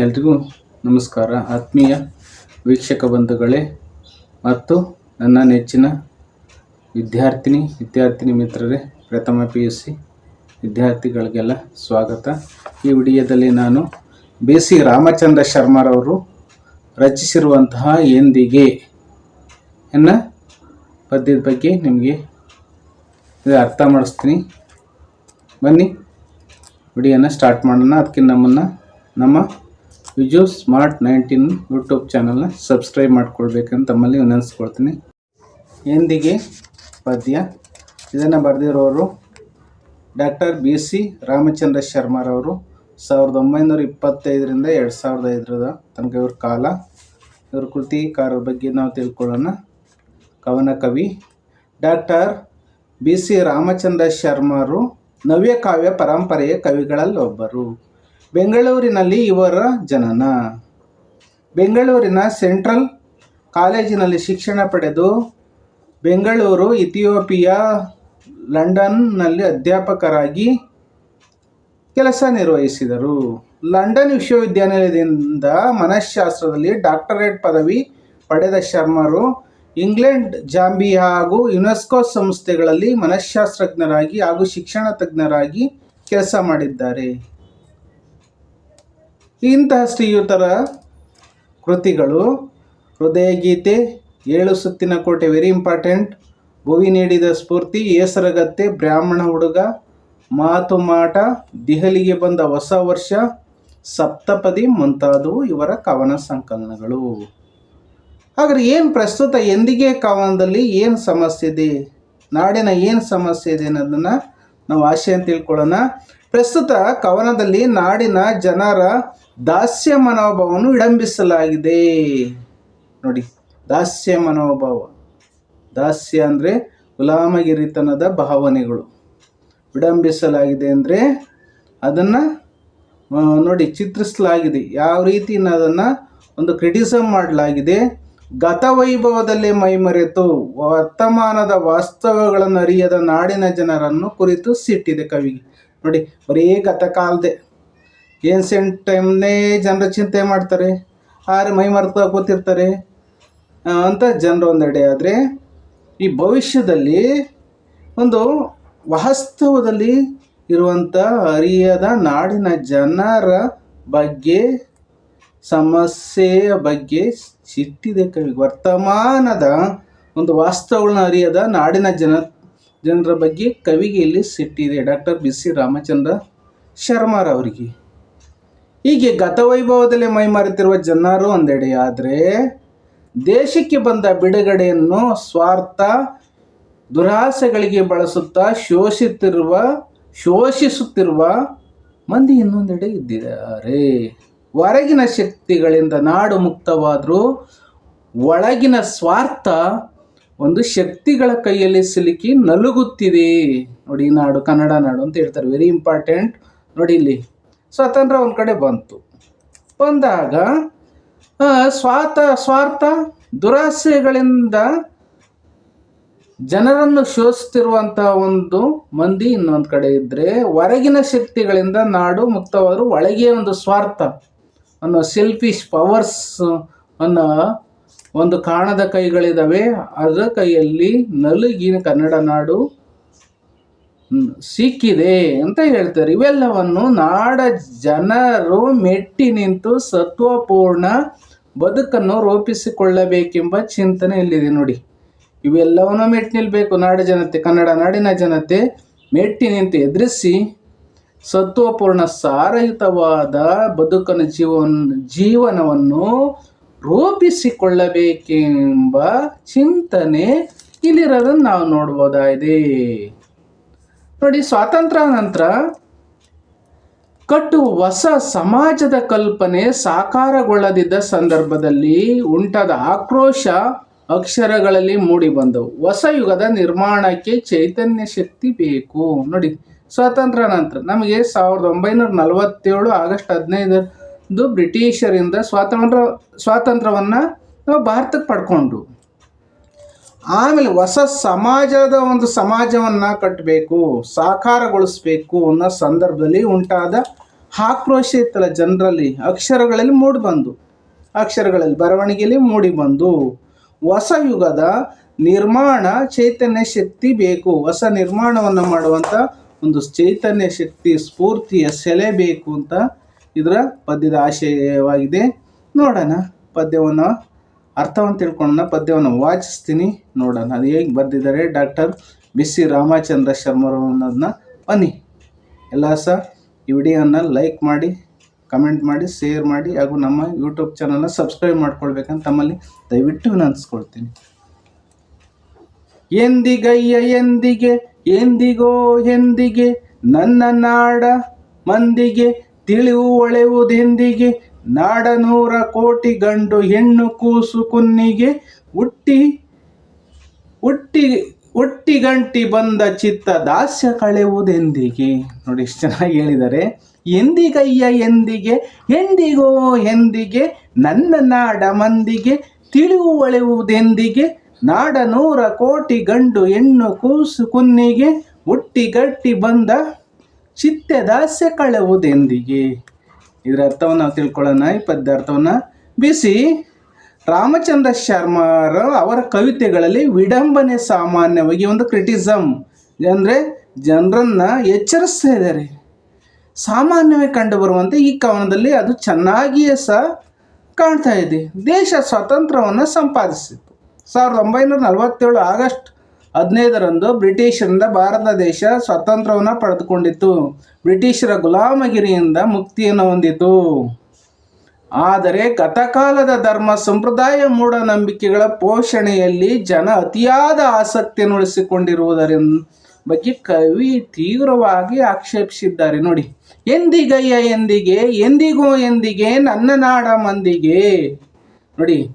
ಎಲ್ರಿಗೂ ನಮಸ್ಕಾರ. ಆತ್ಮೀಯ ವೀಕ್ಷಕ ಬಂಧುಗಳೇ, ಮತ್ತು ನನ್ನ ನೆಚ್ಚಿನ ವಿದ್ಯಾರ್ಥಿನಿ ವಿದ್ಯಾರ್ಥಿನಿ ಮಿತ್ರರೇ, ಪ್ರಥಮ ಪಿ ಯು ಸಿ ವಿದ್ಯಾರ್ಥಿಗಳಿಗೆಲ್ಲ ಸ್ವಾಗತ. ಈ ವಿಡಿಯೋದಲ್ಲಿ ನಾನು ಬಿ ಸಿ ರಾಮಚಂದ್ರ ಶರ್ಮರವರು ರಚಿಸಿರುವಂತಹ ಎಂದಿಗೆ ಎನ್ನ ಪದ್ಯದ ಬಗ್ಗೆ ನಿಮಗೆ ಅರ್ಥ ಮಾಡಿಸ್ತೀನಿ. ಬನ್ನಿ, ವಿಡಿಯೋನ ಸ್ಟಾರ್ಟ್ ಮಾಡೋಣ. ಅದಕ್ಕಿಂತ ನಮ್ಮನ್ನು ನಮ್ಮ ವಿಜು ಸ್ಮಾರ್ಟ್ ನೈನ್ಟೀನ್ ಯೂಟ್ಯೂಬ್ ಚಾನಲ್ನ ಸಬ್ಸ್ಕ್ರೈಬ್ ಮಾಡ್ಕೊಳ್ಬೇಕಂತ ತಮ್ಮಲ್ಲಿ ವಿನಂತಿಸ್ಕೊಳ್ತೀನಿ. ಎಂದಿಗೆ ಪದ್ಯ? ಇದನ್ನು ಬರೆದಿರೋರು ಡಾಕ್ಟರ್ ಬಿ ಸಿ ರಾಮಚಂದ್ರ ಶರ್ಮರವರು. ಸಾವಿರದ ಒಂಬೈನೂರ ಇಪ್ಪತ್ತೈದರಿಂದ ಎರಡು ಸಾವಿರದ ಐದರದ ತನಕ ಇವ್ರ ಕಾಲ. ಇವ್ರ ಕೃತಿಕಾರರ ಬಗ್ಗೆ ನಾವು ತಿಳ್ಕೊಳ್ಳೋಣ. ಕವನ ಕವಿ ಡಾಕ್ಟರ್ ಬಿ ಸಿ ರಾಮಚಂದ್ರ ಶರ್ಮರು ನವ್ಯ ಕಾವ್ಯ ಪರಂಪರೆಯ ಕವಿಗಳಲ್ಲಿ ಒಬ್ಬರು ಬೆಂಗಳೂರಿನಲ್ಲಿ ಇವರ ಜನನ. ಬೆಂಗಳೂರಿನ ಸೆಂಟ್ರಲ್ ಕಾಲೇಜಿನಲ್ಲಿ ಶಿಕ್ಷಣ ಪಡೆದು ಬೆಂಗಳೂರು, ಇಥಿಯೋಪಿಯಾ, ಲಂಡನ್ನಲ್ಲಿ ಅಧ್ಯಾಪಕರಾಗಿ ಕೆಲಸ ನಿರ್ವಹಿಸಿದರು. ಲಂಡನ್ ವಿಶ್ವವಿದ್ಯಾನಿಲಯದಿಂದ ಮನಃಶಾಸ್ತ್ರದಲ್ಲಿ ಡಾಕ್ಟರೇಟ್ ಪದವಿ ಪಡೆದ ಶರ್ಮರು ಇಂಗ್ಲೆಂಡ್ ಜಾಂಬಿಯಾ ಹಾಗೂ ಯುನೆಸ್ಕೋ ಸಂಸ್ಥೆಗಳಲ್ಲಿ ಮನಃಶಾಸ್ತ್ರಜ್ಞರಾಗಿ ಹಾಗೂ ಶಿಕ್ಷಣ ತಜ್ಞರಾಗಿ ಕೆಲಸ ಮಾಡಿದ್ದಾರೆ. ಇಂತಹ ಶ್ರೀಯುತರ ಕೃತಿಗಳು ಹೃದಯಗೀತೆ ಏಳು ಸುತ್ತಿನ ಕೋಟೆ ವೆರಿ ಇಂಪಾರ್ಟೆಂಟ್ ಭುವಿ ನೀಡಿದ ಸ್ಫೂರ್ತಿ, ಏಸರಗತ್ತೆ, ಬ್ರಾಹ್ಮಣ ಹುಡುಗ, ಮಾತು ಮಾಟ, ದೆಹಲಿಗೆ ಬಂದ ಹೊಸ ವರ್ಷ, ಸಪ್ತಪದಿ ಮುಂತಾದವು ಇವರ ಕವನ ಸಂಕಲನಗಳು. ಹಾಗಾದ್ರೆ ಏನು ಪ್ರಸ್ತುತ ಎಂದಿಗೆ ಕವನದಲ್ಲಿ ಏನು ಸಮಸ್ಯೆ ಇದೆ, ನಾಡಿನ ಏನು ಸಮಸ್ಯೆ ಇದೆ ಅನ್ನೋದನ್ನು ನಾವು ಆಶಯ ತಿಳ್ಕೊಳ್ಳೋಣ. ಪ್ರಸ್ತುತ ಕವನದಲ್ಲಿ ನಾಡಿನ ಜನರ ದಾಸ್ಯ ಮನೋಭಾವವನ್ನು ವಿಡಂಬಿಸಲಾಗಿದೆ ನೋಡಿ, ದಾಸ್ಯ ಮನೋಭಾವ. ದಾಸ್ಯ ಅಂದರೆ ಗುಲಾಮಗಿರಿತನದ ಭಾವನೆಗಳು. ವಿಡಂಬಿಸಲಾಗಿದೆ ಅಂದರೆ ಅದನ್ನು ನೋಡಿ, ಚಿತ್ರಿಸಲಾಗಿದೆ. ಯಾವ ರೀತಿ ಅದನ್ನು ಒಂದು ಕ್ರಿಟಿಸಮ್ ಮಾಡಲಾಗಿದೆ. ಗತವೈಭವದಲ್ಲೇ ಮೈಮರೆತು, ವರ್ತಮಾನದ ವಾಸ್ತವಗಳನ್ನು ಅರಿಯದ ನಾಡಿನ ಜನರನ್ನು ಕುರಿತು ಸಿಟ್ಟಿದೆ ಕವಿಗೆ. ನೋಡಿ, ಬರೀ ಗತಕಾಲದೆ ಏನ್ಸೆಂಟ್ ಟೈಮ್ನೇ ಜನರ ಚಿಂತೆ ಮಾಡ್ತಾರೆ, ಆದ್ರೆ ಮೈ ಮರೆತು ಕೂತಿರ್ತಾರೆ. ಅಂತ ಜನರು ಒಂದೆಡೆ ಆದರೆ, ಈ ಭವಿಷ್ಯದಲ್ಲಿ ಒಂದು ವಾಸ್ತವದಲ್ಲಿ ಇರುವಂಥ ಅರಿಯದ ನಾಡಿನ ಜನರ ಬಗ್ಗೆ, ಸಮಸ್ಯೆಯ ಬಗ್ಗೆ ಸಿಟ್ಟಿದೆ ಕವಿ. ವರ್ತಮಾನದ ಒಂದು ವಾಸ್ತವಗಳನ್ನ ಅರಿಯದ ನಾಡಿನ ಜನ, ಜನರ ಬಗ್ಗೆ ಕವಿಗೆ ಇಲ್ಲಿ ಸಿಟ್ಟಿದೆ. ಡಾಕ್ಟರ್ ಬಿ ಸಿ ರಾಮಚಂದ್ರ ಶರ್ಮಾರವರಿಗೆ. ಹೀಗೆ ಗತವೈಭವದಲ್ಲಿ ಮೈಮರೆತಿರುವ ಜನರು ಒಂದೆಡೆ ಆದರೆ ದೇಶಕ್ಕೆ ಬಂದ ಬಿಡುಗಡೆಯನ್ನು ಸ್ವಾರ್ಥ, ದುರಾಸೆಗಳಿಗೆ ಬಳಸುತ್ತಾ ಶೋಷಿಸುತ್ತಿರುವ ಶೋಷಿಸುತ್ತಿರುವ ಮಂದಿ ಇನ್ನೊಂದೆಡೆ ಇದ್ದಿದ್ದಾರೆ. ಹೊರಗಿನ ಶಕ್ತಿಗಳಿಂದ ನಾಡು ಮುಕ್ತವಾದರೂ ಒಳಗಿನ ಸ್ವಾರ್ಥ ಒಂದು ಶಕ್ತಿಗಳ ಕೈಯಲ್ಲಿ ಸಿಲುಕಿ ನಲುಗುತ್ತಿದೆ. ನೋಡಿ ನಾಡು, ಕನ್ನಡ ನಾಡು ಅಂತ ಹೇಳ್ತಾರೆ. ವೆರಿ ಇಂಪಾರ್ಟೆಂಟ್ ನೋಡಿ ಇಲ್ಲಿ. ಸ್ವಾತಂತ್ರ್ಯ ಒಂದು ಕಡೆ ಬಂತು. ಬಂದಾಗ ಸ್ವಾತ, ಸ್ವಾರ್ಥ, ದುರಾಸೆಗಳಿಂದ ಜನರನ್ನು ಶೋಷಿಸ್ತಿರುವಂಥ ಒಂದು ಮಂದಿ ಇನ್ನೊಂದು ಕಡೆ ಇದ್ದರೆ ಹೊರಗಿನ ಶಕ್ತಿಗಳಿಂದ ನಾಡು ಮುಕ್ತವಾದರೂ ಒಳಗೆ ಒಂದು ಸ್ವಾರ್ಥ, ಅನ್ನೋ ಸೆಲ್ಫಿಶ್ ಪವರ್ಸ್ ಅನ್ನೋ ಒಂದು ಕಾಣದ ಕೈಗಳಿದ್ದಾವೆ ಅದರ ಕೈಯಲ್ಲಿ ನಲುಗಿನ ಕನ್ನಡ ನಾಡು ಸಿಕ್ಕಿದೆ ಅಂತ ಹೇಳ್ತಾರೆ. ಇವೆಲ್ಲವನ್ನು ನಾಡ ಜನರು ಮೆಟ್ಟಿ ನಿಂತು ಸತ್ವಪೂರ್ಣ ಬದುಕನ್ನು ರೂಪಿಸಿಕೊಳ್ಳಬೇಕೆಂಬ ಚಿಂತನೆ ಇಲ್ಲಿದೆ ನೋಡಿ. ಇವೆಲ್ಲವನ್ನು ಮೆಟ್ಟಿ ನಿಲ್ಬೇಕು. ನಾಡ ಜನತೆ, ಕನ್ನಡ ನಾಡಿನ ಜನತೆ ಮೆಟ್ಟಿ ನಿಂತು ಎದುರಿಸಿ ಸತ್ವಪೂರ್ಣ ಸಾರಯುತವಾದ ಬದುಕನ ಜೀವನ, ಜೀವನವನ್ನು ರೂಪಿಸಿಕೊಳ್ಳಬೇಕೆಂಬ ಚಿಂತನೆ ಇಲ್ಲಿರೋದನ್ನು ನಾವು ನೋಡ್ಬೋದಾಗಿದೆ. ನೋಡಿ, ಸ್ವಾತಂತ್ರ್ಯ ನಂತರ ಕಟ್ಟು ಹೊಸ ಸಮಾಜದ ಕಲ್ಪನೆ ಸಾಕಾರಗೊಳ್ಳದಿದ್ದ ಸಂದರ್ಭದಲ್ಲಿ ಉಂಟಾದ ಆಕ್ರೋಶ ಅಕ್ಷರಗಳಲ್ಲಿ ಮೂಡಿಬಂದವು ಹೊಸ ಯುಗದ ನಿರ್ಮಾಣಕ್ಕೆ ಚೈತನ್ಯ ಶಕ್ತಿ ಬೇಕು. ನೋಡಿ, ಸ್ವಾತಂತ್ರ್ಯ ನಂತರ ನಮಗೆ ಸಾವಿರದ ಒಂಬೈನೂರ ನಲವತ್ತೇಳು ಆಗಸ್ಟ್ ಹದಿನೈದರಂದು ಬ್ರಿಟಿಷರಿಂದ ಸ್ವಾತಂತ್ರ್ಯ, ಸ್ವಾತಂತ್ರ್ಯವನ್ನು ನಾವು ಭಾರತಕ್ಕೆ ಪಡ್ಕೊಂಡು ಆಮೇಲೆ ಹೊಸ ಸಮಾಜದ ಒಂದು ಸಮಾಜವನ್ನು ಕಟ್ಟಬೇಕು ಸಾಕಾರಗೊಳಿಸ್ಬೇಕು ಅನ್ನೋ ಸಂದರ್ಭದಲ್ಲಿ ಉಂಟಾದ ಆಕ್ರೋಶ ಇತ್ತಲ್ಲ ಜನರಲ್ಲಿ ಅಕ್ಷರಗಳಲ್ಲಿ ಮೂಡಿ ಬಂದು, ಅಕ್ಷರಗಳಲ್ಲಿ ಬರವಣಿಗೆಯಲ್ಲಿ ಮೂಡಿ ಬಂದು ಹೊಸ ಯುಗದ ನಿರ್ಮಾಣ ಚೈತನ್ಯ ಶಕ್ತಿ ಬೇಕು, ಹೊಸ ನಿರ್ಮಾಣವನ್ನು ಮಾಡುವಂಥ ಒಂದು ಚೈತನ್ಯ ಶಕ್ತಿ ಸ್ಫೂರ್ತಿಯ ಸೆಲೆ ಬೇಕು ಅಂತ ಇದರ ಪದ್ಯದ ಆಶಯವಾಗಿದೆ. ನೋಡೋಣ ಪದ್ಯವನ್ನು ಅರ್ಥವನ್ನು ತಿಳ್ಕೊಂಡ ಪದ್ಯವನ್ನು ವಾಚಿಸ್ತೀನಿ ನೋಡೋಣ. ಅದು ಹೇಗೆ ಬರೆದಿದ್ದಾರೆ? ಡಾಕ್ಟರ್ ಬಿ ಸಿ ರಾಮಚಂದ್ರ ಶರ್ಮರು ಅನ್ನೋದನ್ನ ಬನ್ನಿ. ಎಲ್ಲ ಸಹ ಈ ವಿಡಿಯೋನ ಲೈಕ್ ಮಾಡಿ, ಕಮೆಂಟ್ ಮಾಡಿ, ಶೇರ್ ಮಾಡಿ ಹಾಗೂ ನಮ್ಮ ಯೂಟ್ಯೂಬ್ ಚಾನಲ್ನ ಸಬ್ಸ್ಕ್ರೈಬ್ ಮಾಡ್ಕೊಳ್ಬೇಕಂತ ತಮ್ಮಲ್ಲಿ ದಯವಿಟ್ಟು ವಿನಂತಿಸ್ಕೊಳ್ತೀನಿ. ಎಂದಿಗಯ್ಯ ಎಂದಿಗೆ, ಎಂದಿಗೋ ಎಂದಿಗೆ, ನನ್ನ ನಾಡ ಮಂದಿಗೆ, ತಿಳಿವು ಒಳೆವುದೆಂದಿಗೆ ನಾಡ ನೂರ ಕೋಟಿ ಗಂಡು ಹೆಣ್ಣು ಕೂಸು ಕುನ್ನಿಗೆ ಹುಟ್ಟಿ ಹುಟ್ಟಿ ಗಂಟಿ ಬಂದ ಚಿತ್ತ ದಾಸ್ಯ ಕಳೆಯುವುದೆಂದಿಗೆ. ನೋಡಿ ಎಷ್ಟು ಚೆನ್ನಾಗಿ ಹೇಳಿದ್ದಾರೆ. ಎಂದಿಗಯ್ಯ ಎಂದಿಗೆ, ಎಂದಿಗೋ ಎಂದಿಗೆ, ನನ್ನ ನಾಡ ಮಂದಿಗೆ, ತಿಳಿವು ಒಳೆಯುವುದೆಂದಿಗೆ ನಾಡ ನೂರ ಕೋಟಿ ಗಂಡು ಹೆಣ್ಣು ಕೂಸು ಕುನ್ನಿಗೆ ಹುಟ್ಟಿಗಟ್ಟಿ ಬಂದ ಚಿತ್ತ ದಾಸ್ಯ ಕಳೆಯುವುದೆಂದಿಗೆ. ಇದರ ಅರ್ಥವನ್ನು ನಾವು ತಿಳ್ಕೊಳ್ಳೋಣ. ಈ ಪದ್ಯ ಅರ್ಥವನ್ನು ಬಿಸಿ. ರಾಮಚಂದ್ರ ಶರ್ಮರ ಅವರ ಕವಿತೆಗಳಲ್ಲಿ ವಿಡಂಬನೆ ಸಾಮಾನ್ಯವಾಗಿ ಒಂದು ಕ್ರಿಟಿಸಮ್ ಅಂದರೆ ಜನರನ್ನ ಎಚ್ಚರಿಸ್ತಾ ಇದ್ದಾರೆ. ಸಾಮಾನ್ಯವಾಗಿ ಕಂಡುಬರುವಂತೆ ಈ ಕವನದಲ್ಲಿ ಅದು ಚೆನ್ನಾಗಿಯೇ ಸಹ ಕಾಣ್ತಾ ಇದೆ. ದೇಶ ಸ್ವಾತಂತ್ರ್ಯವನ್ನು ಸಂಪಾದಿಸಿತು ಸಾವಿರದ ಒಂಬೈನೂರ ನಲವತ್ತೇಳು ಆಗಸ್ಟ್ ಹದಿನೈದರಂದು ಬ್ರಿಟಿಷರಿಂದ ಭಾರತ ದೇಶ ಸ್ವಾತಂತ್ರ್ಯವನ್ನು ಪಡೆದುಕೊಂಡಿತ್ತು. ಬ್ರಿಟಿಷರ ಗುಲಾಮಗಿರಿಯಿಂದ ಮುಕ್ತಿಯನ್ನು ಹೊಂದಿತು. ಆದರೆ ಗತಕಾಲದ ಧರ್ಮ ಸಂಪ್ರದಾಯ ಮೂಢನಂಬಿಕೆಗಳ ಪೋಷಣೆಯಲ್ಲಿ ಜನ ಅತಿಯಾದ ಆಸಕ್ತಿಯನ್ನು ಉಳಿಸಿಕೊಂಡಿರುವುದರ ಬಗ್ಗೆ ಕವಿ ತೀವ್ರವಾಗಿ ಆಕ್ಷೇಪಿಸಿದ್ದಾರೆ. ನೋಡಿ, ಎಂದಿಗಯ್ಯ ಎಂದಿಗೆ, ಎಂದಿಗೋ ಎಂದಿಗೆ, ನನ್ನ ನಾಡ ಮಂದಿಗೆ. ನೋಡಿ,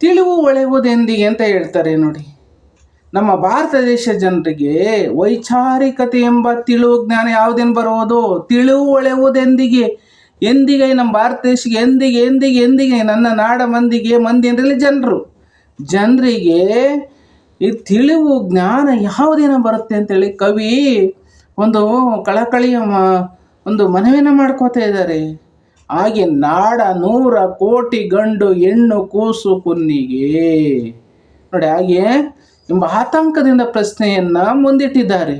ತಿಳಿವು ಒಳೆಯುವುದೆಂದಿಗೆ ಅಂತ ಹೇಳ್ತಾರೆ. ನೋಡಿ ನಮ್ಮ ಭಾರತ ದೇಶ ಜನರಿಗೆ ವೈಚಾರಿಕತೆ ಎಂಬ ತಿಳಿವು ಜ್ಞಾನ ಯಾವುದೇನು ಬರುವುದು? ತಿಳಿವು ಒಳೆಯುವುದೆಂದಿಗೆ? ಎಂದಿಗೆ ನಮ್ಮ ಭಾರತ ದೇಶಕ್ಕೆ ಎಂದಿಗೆ ಎಂದಿಗೆ ಎಂದಿಗೆ ನನ್ನ ನಾಡ ಮಂದಿಗೆ, ಮಂದಿ ಅಂದರೆ ಜನರು. ಜನರಿಗೆ ಈ ತಿಳಿವು ಜ್ಞಾನ ಯಾವುದೇನೋ ಬರುತ್ತೆ ಅಂತೇಳಿ ಕವಿ ಒಂದು ಕಳಕಳಿಯ ಒಂದು ಮನವಿಯನ್ನು ಮಾಡ್ಕೋತಾ ಇದ್ದಾರೆ. ಹಾಗೆ ನಾಡ ನೂರ ಕೋಟಿ ಗಂಡು ಹೆಣ್ಣು ಕೂಸು ಕುನ್ನಿಗೆ. ನೋಡಿ ಹಾಗೆ ಎಂಬ ಆತಂಕದಿಂದ ಪ್ರಶ್ನೆಯನ್ನ ಮುಂದಿಟ್ಟಿದ್ದಾರೆ.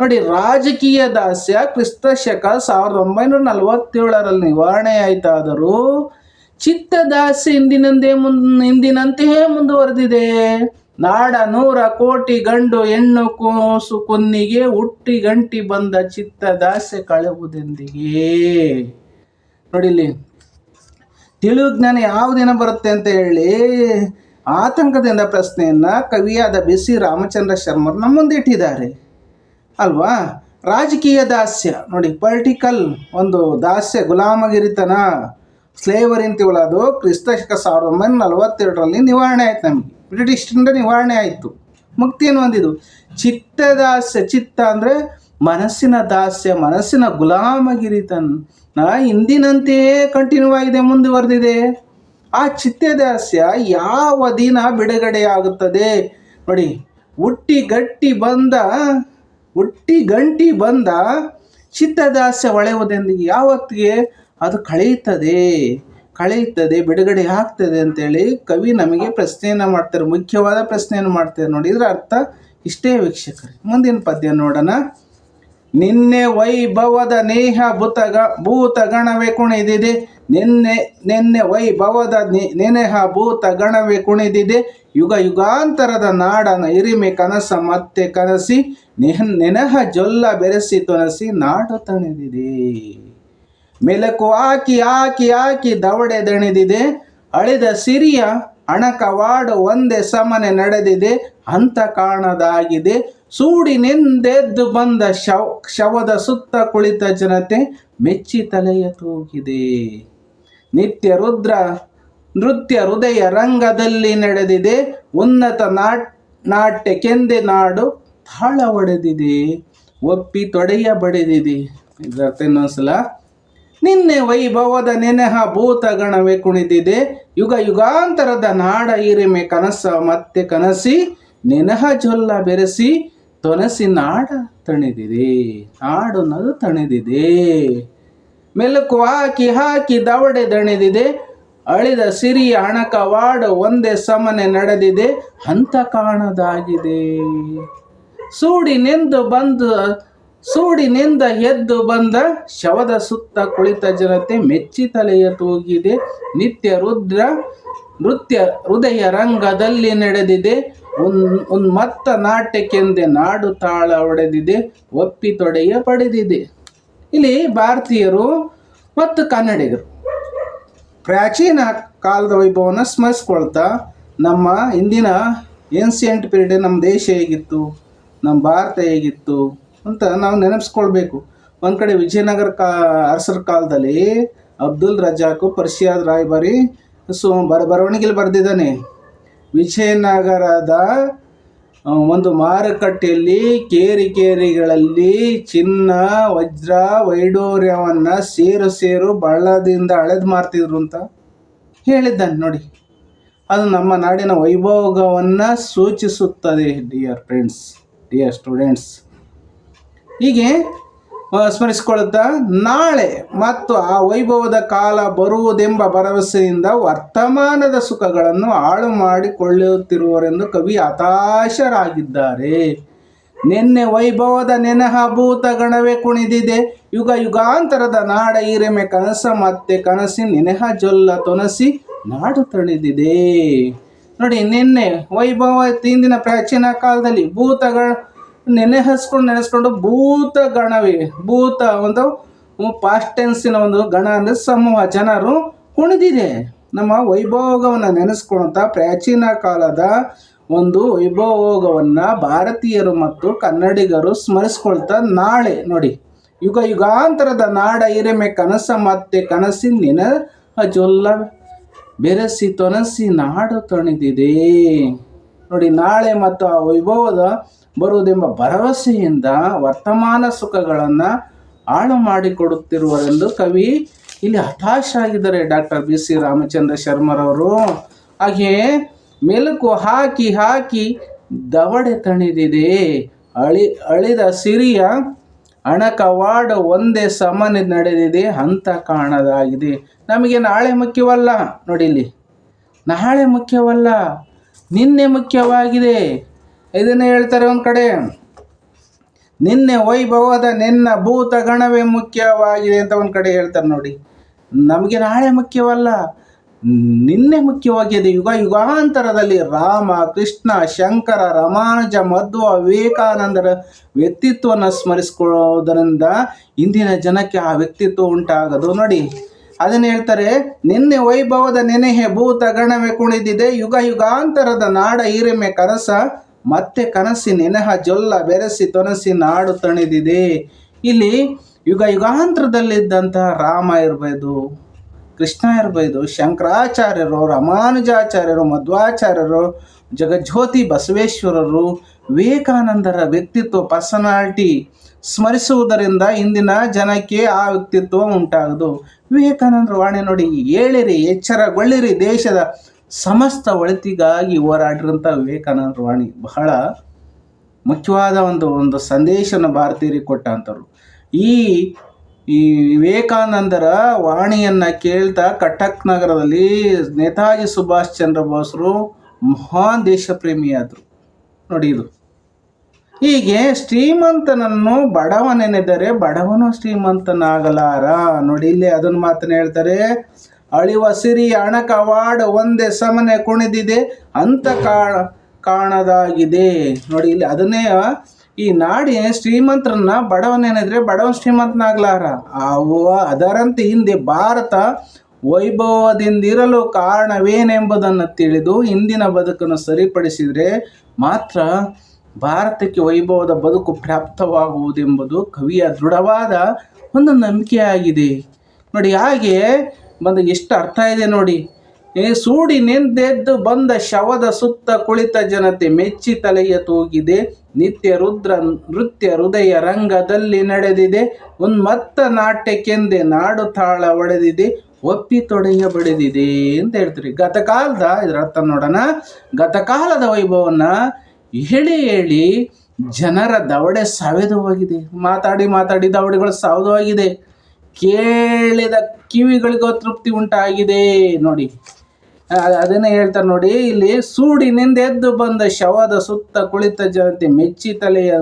ನೋಡಿ, ರಾಜಕೀಯ ದಾಸ್ಯ ಕ್ರಿಸ್ತ ಶಕ ಸಾವಿರದ ಒಂಬೈನೂರ ನಲವತ್ತೇಳರಲ್ಲಿ ನಿವಾರಣೆ ಆಯ್ತಾದರೂ ಚಿತ್ತ ದಾಸ್ಯ ಇಂದಿನಂದೇ ಮುನ್, ಇಂದಿನಂತೆಯೇ ಮುಂದುವರೆದಿದೆ. ನಾಡ ನೂರ ಕೋಟಿ ಗಂಡು ಹೆಣ್ಣು ಕೂಸು ಕುನ್ನಿಗೆ ಹುಟ್ಟಿ ಗಂಟಿ ಬಂದ ಚಿತ್ತ ದಾಸ್ಯ ಕಳೆಯುವುದೆಂದಿಗೆ? ನೋಡಿಲಿ ತಿಳಿವು ಜ್ಞಾನ ಯಾವ ದಿನ ಬರುತ್ತೆ ಅಂತ ಹೇಳಿ ಆತಂಕದಿಂದ ಪ್ರಶ್ನೆಯನ್ನ ಕವಿಯಾದ ಬಿ ಸಿ ರಾಮಚಂದ್ರ ಶರ್ಮರು ನಮ್ಮ ಮುಂದೆ ಇಟ್ಟಿದ್ದಾರೆ. ಅಲ್ವಾ? ರಾಜಕೀಯ ದಾಸ್ಯ. ನೋಡಿ, ಪೊಲಿಟಿಕಲ್ ಒಂದು ದಾಸ್ಯ, ಗುಲಾಮಗಿರಿತನ ಸ್ಲೇವರ್ ಅದು ಕ್ರಿಸ್ತ ಶಕ ಸಾವಿರದ ಒಂಬೈನೂರ ನಲವತ್ತೆರಡರಲ್ಲಿ ನಿವಾರಣೆ ಆಯ್ತು ನಮಗೆ. ಬ್ರಿಟಿಷರಿಂದ ನಿವಾರಣೆ ಆಯಿತು. ಮುಕ್ತಿಯನ್ನು ಹೊಂದಿದ್ದು ಚಿತ್ತ ದಾಸ್ಯ, ಚಿತ್ತ ಅಂದರೆ ಮನಸ್ಸಿನ ದಾಸ್ಯ, ಮನಸ್ಸಿನ ಗುಲಾಮಗಿರಿತನ ಇಂದಿನಂತೆಯೇ ಕಂಟಿನ್ಯೂ ಆಗಿದೆ ಮುಂದುವರೆದಿದೆ. ಆ ಚಿತ್ತದಾಸ್ಯ ಯಾವ ದಿನ ಬಿಡುಗಡೆಯಾಗುತ್ತದೆ? ನೋಡಿ ಹುಟ್ಟಿ ಗಟ್ಟಿ ಬಂದ ಹುಟ್ಟಿ ಗಂಟಿ ಬಂದ ಚಿತ್ತದಾಸ್ಯ ಒಳೆಯುವುದೆಂದಿಗೆ ಯಾವತ್ತಿಗೆ? ಅದು ಕಳೆಯುತ್ತದೆ ಕಳೆಯುತ್ತದೆ, ಬಿಡುಗಡೆ ಆಗ್ತದೆ ಅಂತೇಳಿ ಕವಿ ನಮಗೆ ಪ್ರಶ್ನೆಯನ್ನು ಮಾಡ್ತಾರೆ, ಮುಖ್ಯವಾದ ಪ್ರಶ್ನೆಯನ್ನು ಮಾಡ್ತಾರೆ ನೋಡಿ, ಇದರ ಅರ್ಥ ಇಷ್ಟೇ ವೀಕ್ಷಕರು. ಮುಂದಿನ ಪದ್ಯ ನೋಡೋಣ. ನಿನ್ನೆ ವೈಭವದ ನೇಹ ಭೂತಗ ಭೂತ ಗಣವೇ ಕುಣಿದಿದೆ. ನಿನ್ನೆ ನಿನ್ನೆ ವೈಭವದ ನೆನೆಹ ಭೂತ ಗಣವೇ ಕುಣಿದಿದೆ. ಯುಗ ಯುಗಾಂತರದ ನಾಡನ ಇರಿಮೆ ಕನಸ ಮತ್ತೆ ಕನಸಿ, ನೆಹ ನೆನಹ ಜೊಲ್ಲ ಬೆರೆಸಿ ತೊನಸಿ ನಾಡು ತಣಿದಿದೆ. ಮೆಲಕು ಹಾಕಿ ಹಾಕಿ ಹಾಕಿ ದವಡೆ ದಣಿದಿದೆ. ಅಳಿದ ಸಿರಿಯ ಅಣಕವಾಡು ಒಂದೇ ಸಮನೆ ನಡೆದಿದೆ. ಹಂತ ಕಾಣದಾಗಿದೆ. ಸೂಡಿನೆಂದೆದ್ದು ಬಂದ ಶವ, ಶವದ ಸುತ್ತ ಕುಳಿತ ಜನತೆ ಮೆಚ್ಚಿ ತಲೆಯ ತೂಗಿದೆ. ನಿತ್ಯ ರುದ್ರ, ನೃತ್ಯ ಹೃದಯ ರಂಗದಲ್ಲಿ ನಡೆದಿದೆ. ಉನ್ನತ ನಾಟ್, ನಾಟ್ಯ ಕೆಂದೆ ನಾಡು ತಾಳ ಒಡೆದಿದೆ ಒಪ್ಪಿ ತೊಡೆಯ ಬಡಿದಿದೆ ಇದರ್ಥ ಇನ್ನೊಂದ್ಸಲ. ನಿನ್ನೆ ವೈಭವದ ನೆನೆಹ ಭೂತಗಣವೇ ಕುಣಿದಿದೆ. ಯುಗ ಯುಗಾಂತರದ ನಾಡ ಹಿರಿಮೆ ಕನಸ ಮತ್ತೆ ಕನಸಿ, ನೆನಹ ಜೊಲ್ಲ ಬೆರೆಸಿ ತೊನಸಿ ನಾಡ ತಣಿದಿದೆ ನಾಡು ನದು ತಣಿದಿದೆ. ಮೆಲುಕು ಹಾಕಿ ಹಾಕಿ ದವಡೆ ದಣಿದಿದೆ, ಅಳಿದ ಸಿರಿಯ ಹಣಕವಾಡ ಒಂದೇ ಸಮನೆ ನಡೆದಿದೆ, ಹಂತ ಕಾಣದಾಗಿದೆ. ಸೂಡಿನೆಂದು ಬಂದು ಸೂಡಿನಿಂದ ಎದ್ದು ಬಂದ ಶವದ ಸುತ್ತ ಕುಳಿತ ಜನತೆ ಮೆಚ್ಚಿ ತಲೆಯ ತೂಗಿದೆ. ನಿತ್ಯ ರುದ್ರ, ನೃತ್ಯ ಹೃದಯ ರಂಗದಲ್ಲಿ ನಡೆದಿದೆ. ಉನ್ ಮತ್ತ ನಾಟ್ಯಕ್ಕೆಂದೇ ನಾಡು ತಾಳ ಒಡೆದಿದೆ, ಒಪ್ಪಿ ತೊಡೆಯ ಪಡೆದಿದೆ. ಇಲ್ಲಿ ಭಾರತೀಯರು ಮತ್ತು ಕನ್ನಡಿಗರು. ಪ್ರಾಚೀನ ಕಾಲದ ವೈಭವನ ಸ್ಮರಿಸ್ಕೊಳ್ತಾ ನಮ್ಮ ಇಂದಿನ ಏನ್ಸಿಯಂಟ್ ಪೀರಿಯಡ್ ನಮ್ಮ ದೇಶ ಹೇಗಿತ್ತು, ನಮ್ಮ ಭಾರತ ಹೇಗಿತ್ತು ಅಂತ ನಾವು ನೆನಪಿಸ್ಕೊಳ್ಬೇಕು. ಒಂದು ಕಡೆ ವಿಜಯನಗರ ಕಾ, ಅರಸರ ಕಾಲದಲ್ಲಿ ಅಬ್ದುಲ್ ರಜಾಕು ಪರ್ಷಿಯಾದ ರಾಯಭಾರಿ ಸೊ, ಬರ, ಬರವಣಿಗೆಲಿ ಬರೆದಿದ್ದಾನೆ. ವಿಜಯನಗರದ ಒಂದು ಮಾರುಕಟ್ಟೆಯಲ್ಲಿ ಕೇರಿ ಕೇರಿಗಳಲ್ಲಿ ಚಿನ್ನ, ವಜ್ರ ವೈಡೂರ್ಯವನ್ನು ಸೇರು ಸೇರು ಬಳ್ಳದಿಂದ ಅಳೆದು ಮಾರ್ತಿದ್ರು ಅಂತ ಹೇಳಿದ್ದಾನೆ ನೋಡಿ. ಅದು ನಮ್ಮ ನಾಡಿನ ವೈಭೋಗವನ್ನು ಸೂಚಿಸುತ್ತದೆ ಡಿಯರ್ ಫ್ರೆಂಡ್ಸ್ ಡಿಯರ್ ಸ್ಟೂಡೆಂಟ್ಸ್ ಹೀಗೆ ಸ್ಮರಿಸಿಕೊಳ್ಳುತ್ತಾ, ನಾಳೆ ಮತ್ತು ಆ ವೈಭವದ ಕಾಲ ಬರುವುದೆಂಬ ಭರವಸೆಯಿಂದ ವರ್ತಮಾನದ ಸುಖಗಳನ್ನು ಹಾಳು ಮಾಡಿಕೊಳ್ಳುತ್ತಿರುವರೆಂದು ಕವಿ ಹತಾಶರಾಗಿದ್ದಾರೆ. ನಿನ್ನೆ ವೈಭವದ ನೆನಹ ಭೂತ ಗಣವೇ ಕುಣಿದಿದೆ. ಯುಗ ಯುಗಾಂತರದ ನಾಡ ಹಿರಿಮೆ ಕನಸ ಮತ್ತೆ ಕನಸಿ ನೆನಹ ಜೊಲ್ಲ ತೊನಸಿ ನಾಡು ತಣಿದಿದೆ. ನೋಡಿ, ನಿನ್ನೆ ವೈಭವ, ಹಿಂದಿನ ಪ್ರಾಚೀನ ಕಾಲದಲ್ಲಿ ಭೂತಗಳ ನೆನೆಹಸ್ಕೊಂಡು ನೆನೆಸ್ಕೊಂಡು ಭೂತ ಗಣವೇ ಭೂತ ಒಂದು ಪಾಸ್ಟ್ ಟೆನ್ಸಿನ ಒಂದು ಗಣ ಅಂದರೆ ಸಮೂಹ. ಜನರು ಕುಣಿದಿದೆ. ನಮ್ಮ ವೈಭೋಗವನ್ನು ನೆನೆಸ್ಕೊಳ್ತಾ ಪ್ರಾಚೀನ ಕಾಲದ ಒಂದು ವೈಭೋಗವನ್ನು ಭಾರತೀಯರು ಮತ್ತು ಕನ್ನಡಿಗರು ಸ್ಮರಿಸ್ಕೊಳ್ತಾ ನಾಳೆ ನೋಡಿ. ಯುಗ ಯುಗಾಂತರದ ನಾಡ ಹಿರಿಮೆ, ಕನಸ ಮತ್ತೆ ಕನಸಿನ ನೆನ ಜೊಲ್ಲ ಬೆರೆಸಿ ತೊನಸಿ ನಾಡು ತಣಿದಿದೆ. ನೋಡಿ, ನಾಳೆ ಮತ್ತು ಆ ವೈಭವದ ಬರುವುದೆಂಬ ಭರವಸೆಯಿಂದ ವರ್ತಮಾನ ಸುಖಗಳನ್ನು ಹಾಳು ಮಾಡಿಕೊಡುತ್ತಿರುವರೆಂದು ಕವಿ ಇಲ್ಲಿ ಹತಾಶ ಆಗಿದ್ದಾರೆ ಡಾಕ್ಟರ್ ಬಿ ಸಿ ರಾಮಚಂದ್ರ ಶರ್ಮರವರು. ಹಾಗೆಯೇ ಮೆಲುಕು ಹಾಕಿ ಹಾಕಿ ದವಡೆ ತಣಿದಿದೆ. ಅಳಿ, ಅಳಿದ ಸಿರಿಯ ಅಣಕವಾಡ ಒಂದೇ ಸಮನೆ ನಡೆದಿದೆ ಅಂತ ಕಾಣದಾಗಿದೆ. ನಮಗೆ ನಾಳೆ ಮುಖ್ಯವಲ್ಲ ನೋಡಿಲಿ ನಾಳೆ ಮುಖ್ಯವಲ್ಲ, ನಿನ್ನೆ ಮುಖ್ಯವಾಗಿದೆ. ಇದನ್ನೇ ಹೇಳ್ತಾರೆ ಒಂದು ಕಡೆ. ನಿನ್ನೆ ವೈಭವದ ನಿನ್ನ ಭೂತ ಗಣವೇ ಮುಖ್ಯವಾಗಿದೆ ಅಂತ ಒಂದು ಕಡೆ ಹೇಳ್ತಾರೆ ನೋಡಿ. ನಮಗೆ ನಾಳೆ ಮುಖ್ಯವಲ್ಲ. ನಿನ್ನೆ ಮುಖ್ಯವಾಗಿದೆ ಯುಗ ಯುಗಾಂತರದಲ್ಲಿ ರಾಮ, ಕೃಷ್ಣ, ಶಂಕರ, ರಮಾನುಜ, ಮಧ್ವ, ವಿವೇಕಾನಂದರ ವ್ಯಕ್ತಿತ್ವವನ್ನು ಸ್ಮರಿಸಿಕೊಳ್ಳೋದರಿಂದ ಇಂದಿನ ಜನಕ್ಕೆ ಆ ವ್ಯಕ್ತಿತ್ವ ಉಂಟಾಗದು ನೋಡಿ. ಅದನ್ನು ಹೇಳ್ತಾರೆ, ನಿನ್ನೆ ವೈಭವದ ನೆನೆಹೆ ಭೂತ ಗಣವೇ ಕುಣಿದಿದೆ, ಯುಗ ಯುಗಾಂತರದ ನಾಡ ಹಿರಿಮೆ ಕನಸ ಮತ್ತೆ ಕನಸಿ ನೆನೆಹ ಜೊಲ್ಲ ಬೆರೆಸಿ ತೊನಸಿ ನಾಡು ತಣಿದಿದೆ. ಇಲ್ಲಿ ಯುಗ ಯುಗಾಂತರದಲ್ಲಿದ್ದಂತಹ ರಾಮ ಇರ್ಬೋದು, ಕೃಷ್ಣ ಇರ್ಬೋದು, ಶಂಕರಾಚಾರ್ಯರು, ರಾಮಾನುಜಾಚಾರ್ಯರು, ಮಧ್ವಾಚಾರ್ಯರು, ಜಗಜ್ಯೋತಿ ಬಸವೇಶ್ವರರು, ವಿವೇಕಾನಂದರ ವ್ಯಕ್ತಿತ್ವ, ಪರ್ಸನಾಲಿಟಿ ಸ್ಮರಿಸುವುದರಿಂದ ಇಂದಿನ ಜನಕ್ಕೆ ಆ ವ್ಯಕ್ತಿತ್ವ ಉಂಟಾಗದು ವಿವೇಕಾನಂದರ ವಾಣಿ ನೋಡಿ, ಏಳಿರಿ, ಎಚ್ಚರಗೊಳ್ಳಿರಿ ದೇಶದ ಸಮಸ್ತ ಒಳಿತಿಗಾಗಿ ಹೋರಾಡಿರುವಂಥ ವಿವೇಕಾನಂದರ ವಾಣಿ ಬಹಳ ಮುಖ್ಯವಾದ ಒಂದು ಒಂದು ಸಂದೇಶನ ಭಾರತೀಯರಿಗೆ ಕೊಟ್ಟಂಥವ್ರು ಈ ಈ ವಿವೇಕಾನಂದರ ವಾಣಿಯನ್ನು ಕೇಳ್ತಾ ಕಟಕ್ ನಗರದಲ್ಲಿ ನೇತಾಜಿ ಸುಭಾಷ್ ಚಂದ್ರ ಬೋಸರು ಮಹಾನ್ ದೇಶ ಪ್ರೇಮಿಯಾದರು ನೋಡಿ ಇದು. ಹೀಗೆ ಶ್ರೀಮಂತನನ್ನು ಬಡವನೆನೆದರೆ ಬಡವನು ಶ್ರೀಮಂತನಾಗಲಾರ. ನೋಡಿ ಇಲ್ಲಿ ಅದನ್ನು ಮಾತನ್ನ ಹೇಳ್ತಾರೆ. ಅಳಿವ ಸಿರಿ ಅಣಕವಾಡ ಒಂದೇ ಸಮನೆ ಕುಣಿದಿದೆ, ಅಂತ ಕಾಣ ಕಾಣದಾಗಿದೆ. ನೋಡಿ, ಇಲ್ಲಿ ಅದನ್ನೇ ಈ ನಾಡಿ ಶ್ರೀಮಂತರನ್ನ ಬಡವನೇನಿದ್ರೆ ಬಡವನ್ ಶ್ರೀಮಂತನಾಗ್ಲಾರ. ಅವ ಅದರಂತೆ ಹಿಂದೆ ಭಾರತ ವೈಭವದಿಂದಿರಲು ಕಾರಣವೇನೆಂಬುದನ್ನು ತಿಳಿದು ಇಂದಿನ ಬದುಕನ್ನು ಸರಿಪಡಿಸಿದರೆ ಮಾತ್ರ ಭಾರತಕ್ಕೆ ವೈಭವದ ಬದುಕು ಪ್ರಾಪ್ತವಾಗುವುದೆಂಬುದು ಕವಿಯ ದೃಢವಾದ ಒಂದು ನಂಬಿಕೆಯಾಗಿದೆ. ನೋಡಿ, ಹಾಗೆ ಬಂದ ಎಷ್ಟು ಅರ್ಥ ಇದೆ ನೋಡಿ. ಏ, ಸೂಡಿ ನಿಂದೆದ್ದು ಬಂದ ಶವದ ಸುತ್ತ ಕುಳಿತ ಜನತೆ ಮೆಚ್ಚಿ ತಲೆಯ ತೂಗಿದೆ. ನಿತ್ಯ ರುದ್ರ, ನೃತ್ಯ ಹೃದಯ ರಂಗದಲ್ಲಿ ನಡೆದಿದೆ. ಉನ್ಮತ್ತ ನಾಟ್ಯಕ್ಕೆಂದೆ ನಾಡು ತಾಳ ಒಡೆದಿದೆ. ಒಪ್ಪಿ ತೊಡೆಯ ಬಡಿದಿದೆ ಅಂತ ಹೇಳ್ತೀರಿ. ಗತಕಾಲದ, ಇದರ ಅರ್ಥ ನೋಡೋಣ. ಗತಕಾಲದ ವೈಭವನ ಹೇಳಿ ಹೇಳಿ ಜನರ ದವಡೆ ಸವೆದು ಹೋಗಿದೆ. ಮಾತಾಡಿ ಮಾತಾಡಿ ದವಡೆಗಳು ಸವೆದು ಹೋಗಿದೆ. ಕೇಳಿದ ಕಿವಿಗಳಿಗೂ ತೃಪ್ತಿ ಉಂಟಾಗಿದೆ. ನೋಡಿ ಅದನ್ನ ಹೇಳ್ತಾರೆ ನೋಡಿ, ಇಲ್ಲಿ ಸೂಡಿನಿಂದ ಎದ್ದು ಬಂದ ಶವದ ಸುತ್ತ ಕುಳಿತ ಜನತೆ ಮೆಚ್ಚಿ ತಲೆಯ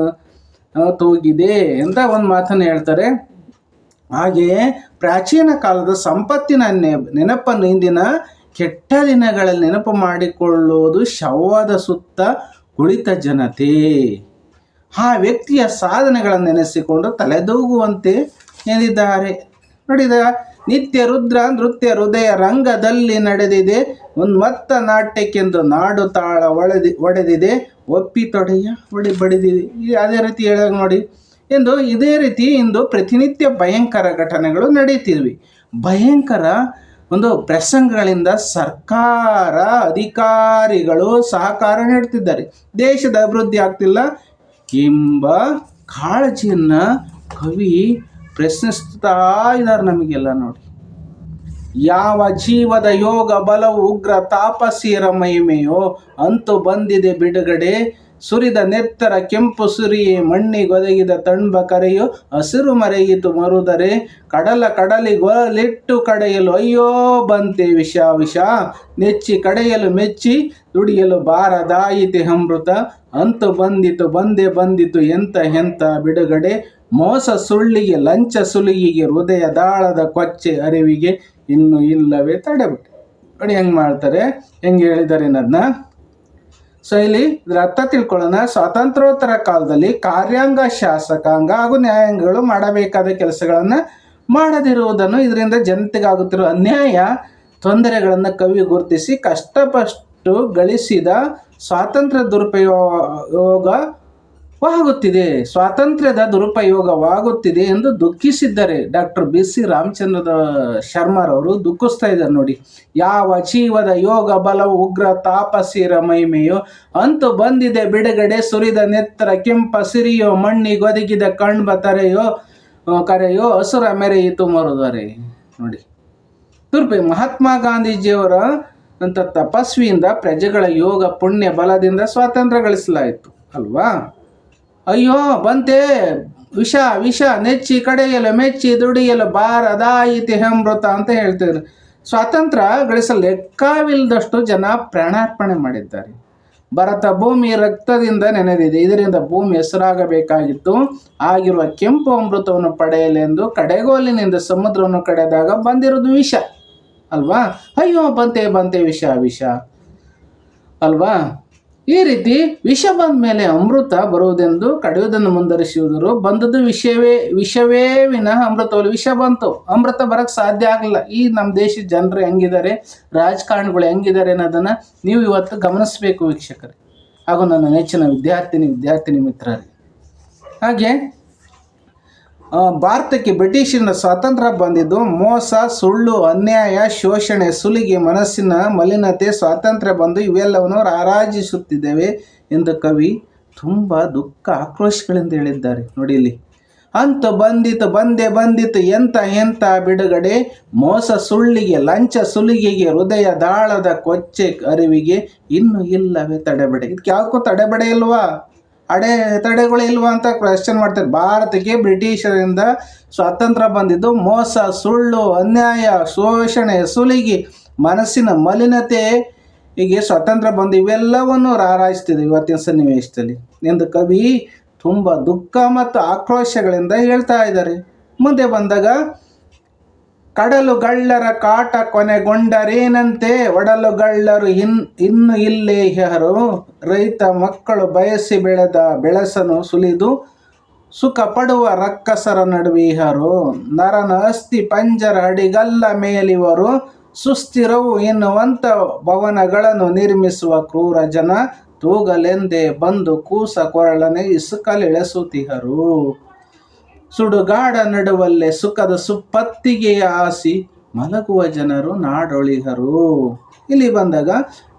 ತೂಗಿದೆ ಅಂತ ಒಂದು ಮಾತನ್ನು ಹೇಳ್ತಾರೆ. ಹಾಗೆಯೇ ಪ್ರಾಚೀನ ಕಾಲದ ಸಂಪತ್ತಿನ ನೆ- ನೆನಪನ್ನು ಇಂದಿನ ಕೆಟ್ಟ ದಿನಗಳಲ್ಲಿ ನೆನಪು ಮಾಡಿಕೊಳ್ಳುವುದು ಶವದ ಸುತ್ತ ಕುಳಿತ ಜನತೆ. ಆ ವ್ಯಕ್ತಿಯ ಸಾಧನೆಗಳನ್ನು ನೆನೆಸಿಕೊಂಡು ತಲೆದೂಗುವಂತೆ ಎಂದಿದ್ದಾರೆ ನೋಡಿದ ನಿತ್ಯ ರುದ್ರ ನೃತ್ಯ ಹೃದಯ ರಂಗದಲ್ಲಿ ನಡೆದಿದೆ. ಉನ್ಮತ್ತ ನಾಟ್ಯಕ್ಕೆಂದು ನಾಡು ತಾಳ ಒಳದಿ, ಒಡೆದಿದೆ. ಒಪ್ಪಿ ತೊಡೆಯ ಒಡಿ ಬಡಿದಿದೆ. ಅದೇ ರೀತಿ ಹೇಳಿದಾಗ ನೋಡಿ. ಎಂದು ಇದೇ ರೀತಿ ಇಂದು ಪ್ರತಿನಿತ್ಯ ಭಯಂಕರ ಘಟನೆಗಳು ನಡೆಯುತ್ತಿದ್ವಿ ಭಯಂಕರ ಒಂದು ಪ್ರಸಂಗಗಳಿಂದ ಸರ್ಕಾರ, ಅಧಿಕಾರಿಗಳು ಸಹಕಾರ ನೀಡುತ್ತಿದ್ದಾರೆ. ದೇಶದ ಅಭಿವೃದ್ಧಿ ಆಗ್ತಿಲ್ಲ. ಎಂಬ ಕಾಳಜಿಯನ್ನು ಕವಿ ಪ್ರಶ್ನಿಸ್ತಾ ಇದ್ದಾರೆ ನಮಗೆಲ್ಲ ನೋಡಿ. ಯಾವ ಜೀವದ ಯೋಗ ಬಲವು ಉಗ್ರ ತಾಪಸೀರ ಮಹಿಮೆಯೋ ಅಂತೂ ಬಂದಿದೆ ಬಿಡುಗಡೆ. ಸುರಿದ ನೆತ್ತರ ಕೆಂಪು ಸುರಿಯೇ ಮಣ್ಣಿಗೊದಗಿದ ತಣ್ಬ ಕರೆಯು ಹಸಿರು ಮರೆಯಿತು ಮರುದರೆ. ಕಡಲ ಗೊಲಿಟ್ಟು ಕಡೆಯಲು ಅಯ್ಯೋ ಬಂತೆ ವಿಷ ವಿಷ. ನೆಚ್ಚಿ ಕಡೆಯಲು ಮೆಚ್ಚಿ ದುಡಿಯಲು ಬಾರದಾಯಿತೆ ಅಮೃತ. ಅಂತು ಬಂದಿತು ಬಂದೆ ಬಂದಿತು ಎಂತ ಎಂತ ಬಿಡುಗಡೆ. ಮೋಸ ಸುಳ್ಳಿಗೆ, ಲಂಚ ಸುಲಿಗೆಗೆ ಹೃದಯ ದಾಳದ ಕೊಚ್ಚೆ ಅರಿವಿಗೆ ಇನ್ನು ಇಲ್ಲವೇ ತಡೆಬಿಟ್ಟೆ. ನೋಡಿ ಹೆಂಗೆ ಮಾಡ್ತಾರೆ, ಹೆಂಗೆ ಹೇಳಿದ್ದಾರೆ ಅನ್ನೋದನ್ನ ಸೊ ಇಲ್ಲಿ ಇದರ ಅರ್ಥ ತಿಳ್ಕೊಳ್ಳೋಣ. ಸ್ವಾತಂತ್ರ್ಯೋತ್ತರ ಕಾಲದಲ್ಲಿ ಕಾರ್ಯಾಂಗ ಶಾಸಕಾಂಗ ಹಾಗೂ ನ್ಯಾಯಾಂಗಗಳು ಮಾಡಬೇಕಾದ ಕೆಲಸಗಳನ್ನು ಮಾಡದಿರುವುದನ್ನು ಇದರಿಂದ ಜನತೆಗಾಗುತ್ತಿರುವ ಅನ್ಯಾಯ, ತೊಂದರೆಗಳನ್ನು ಕವಿ ಗುರುತಿಸಿ ಕಷ್ಟಪಟ್ಟು ಗಳಿಸಿದ ಸ್ವಾತಂತ್ರ್ಯ ದುರುಪಯೋಗವಾಗುತ್ತಿದೆ ಸ್ವಾತಂತ್ರ್ಯದ ದುರುಪಯೋಗವಾಗುತ್ತಿದೆ ಎಂದು ದುಃಖಿಸಿದ್ದಾರೆ. ಡಾಕ್ಟರ್ ಬಿ ಸಿ ರಾಮಚಂದ್ರ ಶರ್ಮರವರು ದುಃಖಿಸ್ತಾ ಇದ್ದಾರೆ ನೋಡಿ. ಯಾವ ಜೀವದ ಯೋಗ, ಬಲವು, ಉಗ್ರ, ತಾಪಸಿರ ಮಹಿಮೆಯೋ ಅಂತೂ ಬಂದಿದೆ. ಬಿಡುಗಡೆ ಸುರಿದ ನೆತ್ತರ ಕೆಂಪ ಸಿರಿಯೋ ಮಣ್ಣಿಗೊದಗಿದ ಕಣ್ಬ ತರೆಯೋ ಕರೆಯೋ, ಹಸುರ ಮೆರೆಯಿತು ಮರುದರೆ. ನೋಡಿ. ತುರ್ಪಿ ಮಹಾತ್ಮ ಗಾಂಧೀಜಿಯವರ ಅಂತ ತಪಸ್ವಿಯಿಂದ ಪ್ರಜೆಗಳ ಯೋಗ ಪುಣ್ಯ ಬಲದಿಂದ ಸ್ವಾತಂತ್ರ್ಯ ಗಳಿಸಲಾಯಿತು. ಅಲ್ವಾ? ಅಯ್ಯೋ, ಬಂತೆ. ವಿಷ ವಿಷ, ನೆಚ್ಚಿ, ಕಡೆಯಲು, ಮೆಚ್ಚಿ, ದುಡಿಯಲು ಬಾರದಾಯಿತಿ ಹೆಮೃತ ಅಂತ ಹೇಳ್ತಿದ್ರು. ಸ್ವಾತಂತ್ರ್ಯ ಗಳಿಸಲು ಲೆಕ್ಕವಿಲ್ಲದಷ್ಟು ಜನ ಪ್ರಾಣಾರ್ಪಣೆ ಮಾಡಿದ್ದಾರೆ. ಭರತ ಭೂಮಿ ರಕ್ತದಿಂದ ನೆನೆದಿದೆ. ಇದರಿಂದ ಭೂಮಿ ಹೆಸರಾಗಬೇಕಾಗಿತ್ತು. ಆಗಿರುವ ಕೆಂಪು ಅಮೃತವನ್ನು ಪಡೆಯಲೆಂದು ಕಡೆಗೋಲಿನಿಂದ ಸಮುದ್ರವನ್ನು ಕಡೆದಾಗ ಬಂದಿರೋದು ವಿಷ. ಅಲ್ವಾ? ಅಯ್ಯೋ, ಬಂತೆ ಬಂತೆ, ವಿಷ ವಿಷ. ಅಲ್ವಾ? ಈ ರೀತಿ ವಿಷ ಬಂದ ಮೇಲೆ ಅಮೃತ ಬರುವುದೆಂದು ಕಡಿಯುವುದನ್ನು ಮುಂದುವರಿಸುವುದರು. ಬಂದದ್ದು ವಿಷವೇ ವಿಷವೇ ವಿನಃ ಅಮೃತವಲ್ಲ ವಿಷ ಬಂತು. ಅಮೃತ ಬರಕ್ಕೆ ಸಾಧ್ಯ ಆಗಲ್ಲ ಈ ನಮ್ಮ ದೇಶದ ಜನರು ಹೆಂಗಿದ್ದಾರೆ, ರಾಜಕಾರಣಿಗಳು ಹೆಂಗಿದ್ದಾರೆ ಅನ್ನೋದನ್ನು ನೀವು ಇವತ್ತು ಗಮನಿಸಬೇಕು ವೀಕ್ಷಕರೇ. ಹಾಗೂ ನನ್ನ ನೆಚ್ಚಿನ ವಿದ್ಯಾರ್ಥಿನಿ ವಿದ್ಯಾರ್ಥಿನಿ ಮಿತ್ರರೇ. ಹಾಗೆ ಭಾರತಕ್ಕೆ ಬ್ರಿಟಿಷರಿಂದ ಸ್ವಾತಂತ್ರ್ಯ ಬಂದಿದ್ದು ಮೋಸ, ಸುಳ್ಳು, ಅನ್ಯಾಯ, ಶೋಷಣೆ, ಸುಲಿಗೆ, ಮನಸ್ಸಿನ ಮಲಿನತೆ, ಸ್ವಾತಂತ್ರ್ಯ ಬಂದು ಇವೆಲ್ಲವನ್ನು ರಾರಾಜಿಸುತ್ತಿದ್ದೇವೆ ಎಂದು ಕವಿ ತುಂಬ ದುಃಖ, ಆಕ್ರೋಶಗಳಿಂದ ಹೇಳಿದ್ದಾರೆ. ನೋಡಿ ಇಲ್ಲಿ. ಅಂತ ಬಂದಿತು, ಬಂದೆ ಬಂದಿತ್ತು ಎಂಥ ಎಂಥ ಬಿಡುಗಡೆ? ಮೋಸ, ಸುಳ್ಳಿಗೆ, ಲಂಚ, ಸುಲಿಗೆಗೆ, ಹೃದಯ ದಾಳದ ಕೊಚ್ಚೆ ಅರಿವಿಗೆ ಇನ್ನು ಇಲ್ಲವೇ ತಡೆಬಡೆ. ಇದಕ್ಕೆ ಯಾವಕ್ಕೂ ತಡೆಬಡೆ ಇಲ್ವಾ? ಅಡೆ ತಡೆಗಳು ಇಲ್ವಾ ಅಂತ ಕ್ವೆಶ್ಚನ್ ಮಾಡ್ತಾರೆ. ಭಾರತಕ್ಕೆ ಬ್ರಿಟಿಷರಿಂದ ಸ್ವಾತಂತ್ರ್ಯ ಬಂದಿದ್ದು ಮೋಸ, ಸುಳ್ಳು, ಅನ್ಯಾಯ, ಶೋಷಣೆ, ಸುಲಿಗೆ, ಮನಸ್ಸಿನ ಮಲಿನತೆ ಹೀಗೆ ಸ್ವಾತಂತ್ರ್ಯ ಬಂದು ಇವೆಲ್ಲವನ್ನು ರಾರಾಯಿಸ್ತಿದೆ ಇವತ್ತಿನ ಸನ್ನಿವೇಶದಲ್ಲಿ. ಎಂದು ಕವಿ ತುಂಬ ದುಃಖ ಮತ್ತು ಆಕ್ರೋಶಗಳಿಂದ ಹೇಳ್ತಾ ಇದ್ದಾರೆ. ಮುಂದೆ ಬಂದಾಗ ಕಡಲುಗಳ್ಳರ ಕಾಟ ಕೊನೆಗೊಂಡರೇನಂತೆ? ಒಡಲುಗಳ್ಳರು ಇನ್, ಇನ್ನು ಇಲ್ಲೇ ಹರು ರೈತ ಮಕ್ಕಳು ಬಯಸಿ ಬೆಳೆದ ಬೆಳಸನು ಸುಲಿದು ಸುಖ ಪಡುವ ರಕ್ಕಸರ ಇಹರು. ನರನ ಅಸ್ಥಿ ಪಂಜರ ಅಡಿಗಲ್ಲ ಮೇಲಿವರು, ಸುಸ್ಥಿರವು ಎನ್ನುವಂಥ ಭವನಗಳನ್ನು ನಿರ್ಮಿಸುವ ಕ್ರೂರ ಜನ ತೂಗಲೆಂದೇ ಬಂದು ಕೂಸ ಕೊರಳನೆ ಇಸುಕಲಿಳೆಸುತ್ತಿಹರು. ಸುಡುಗಾಡ ನಡುವಲ್ಲೇ ಸುಖದ ಸುಪ್ಪತ್ತಿಗೆ ಆಸಿ ಮಲಗುವ ಜನರು ನಾಡೊಳಿಗರು. ಇಲ್ಲಿ ಬಂದಾಗ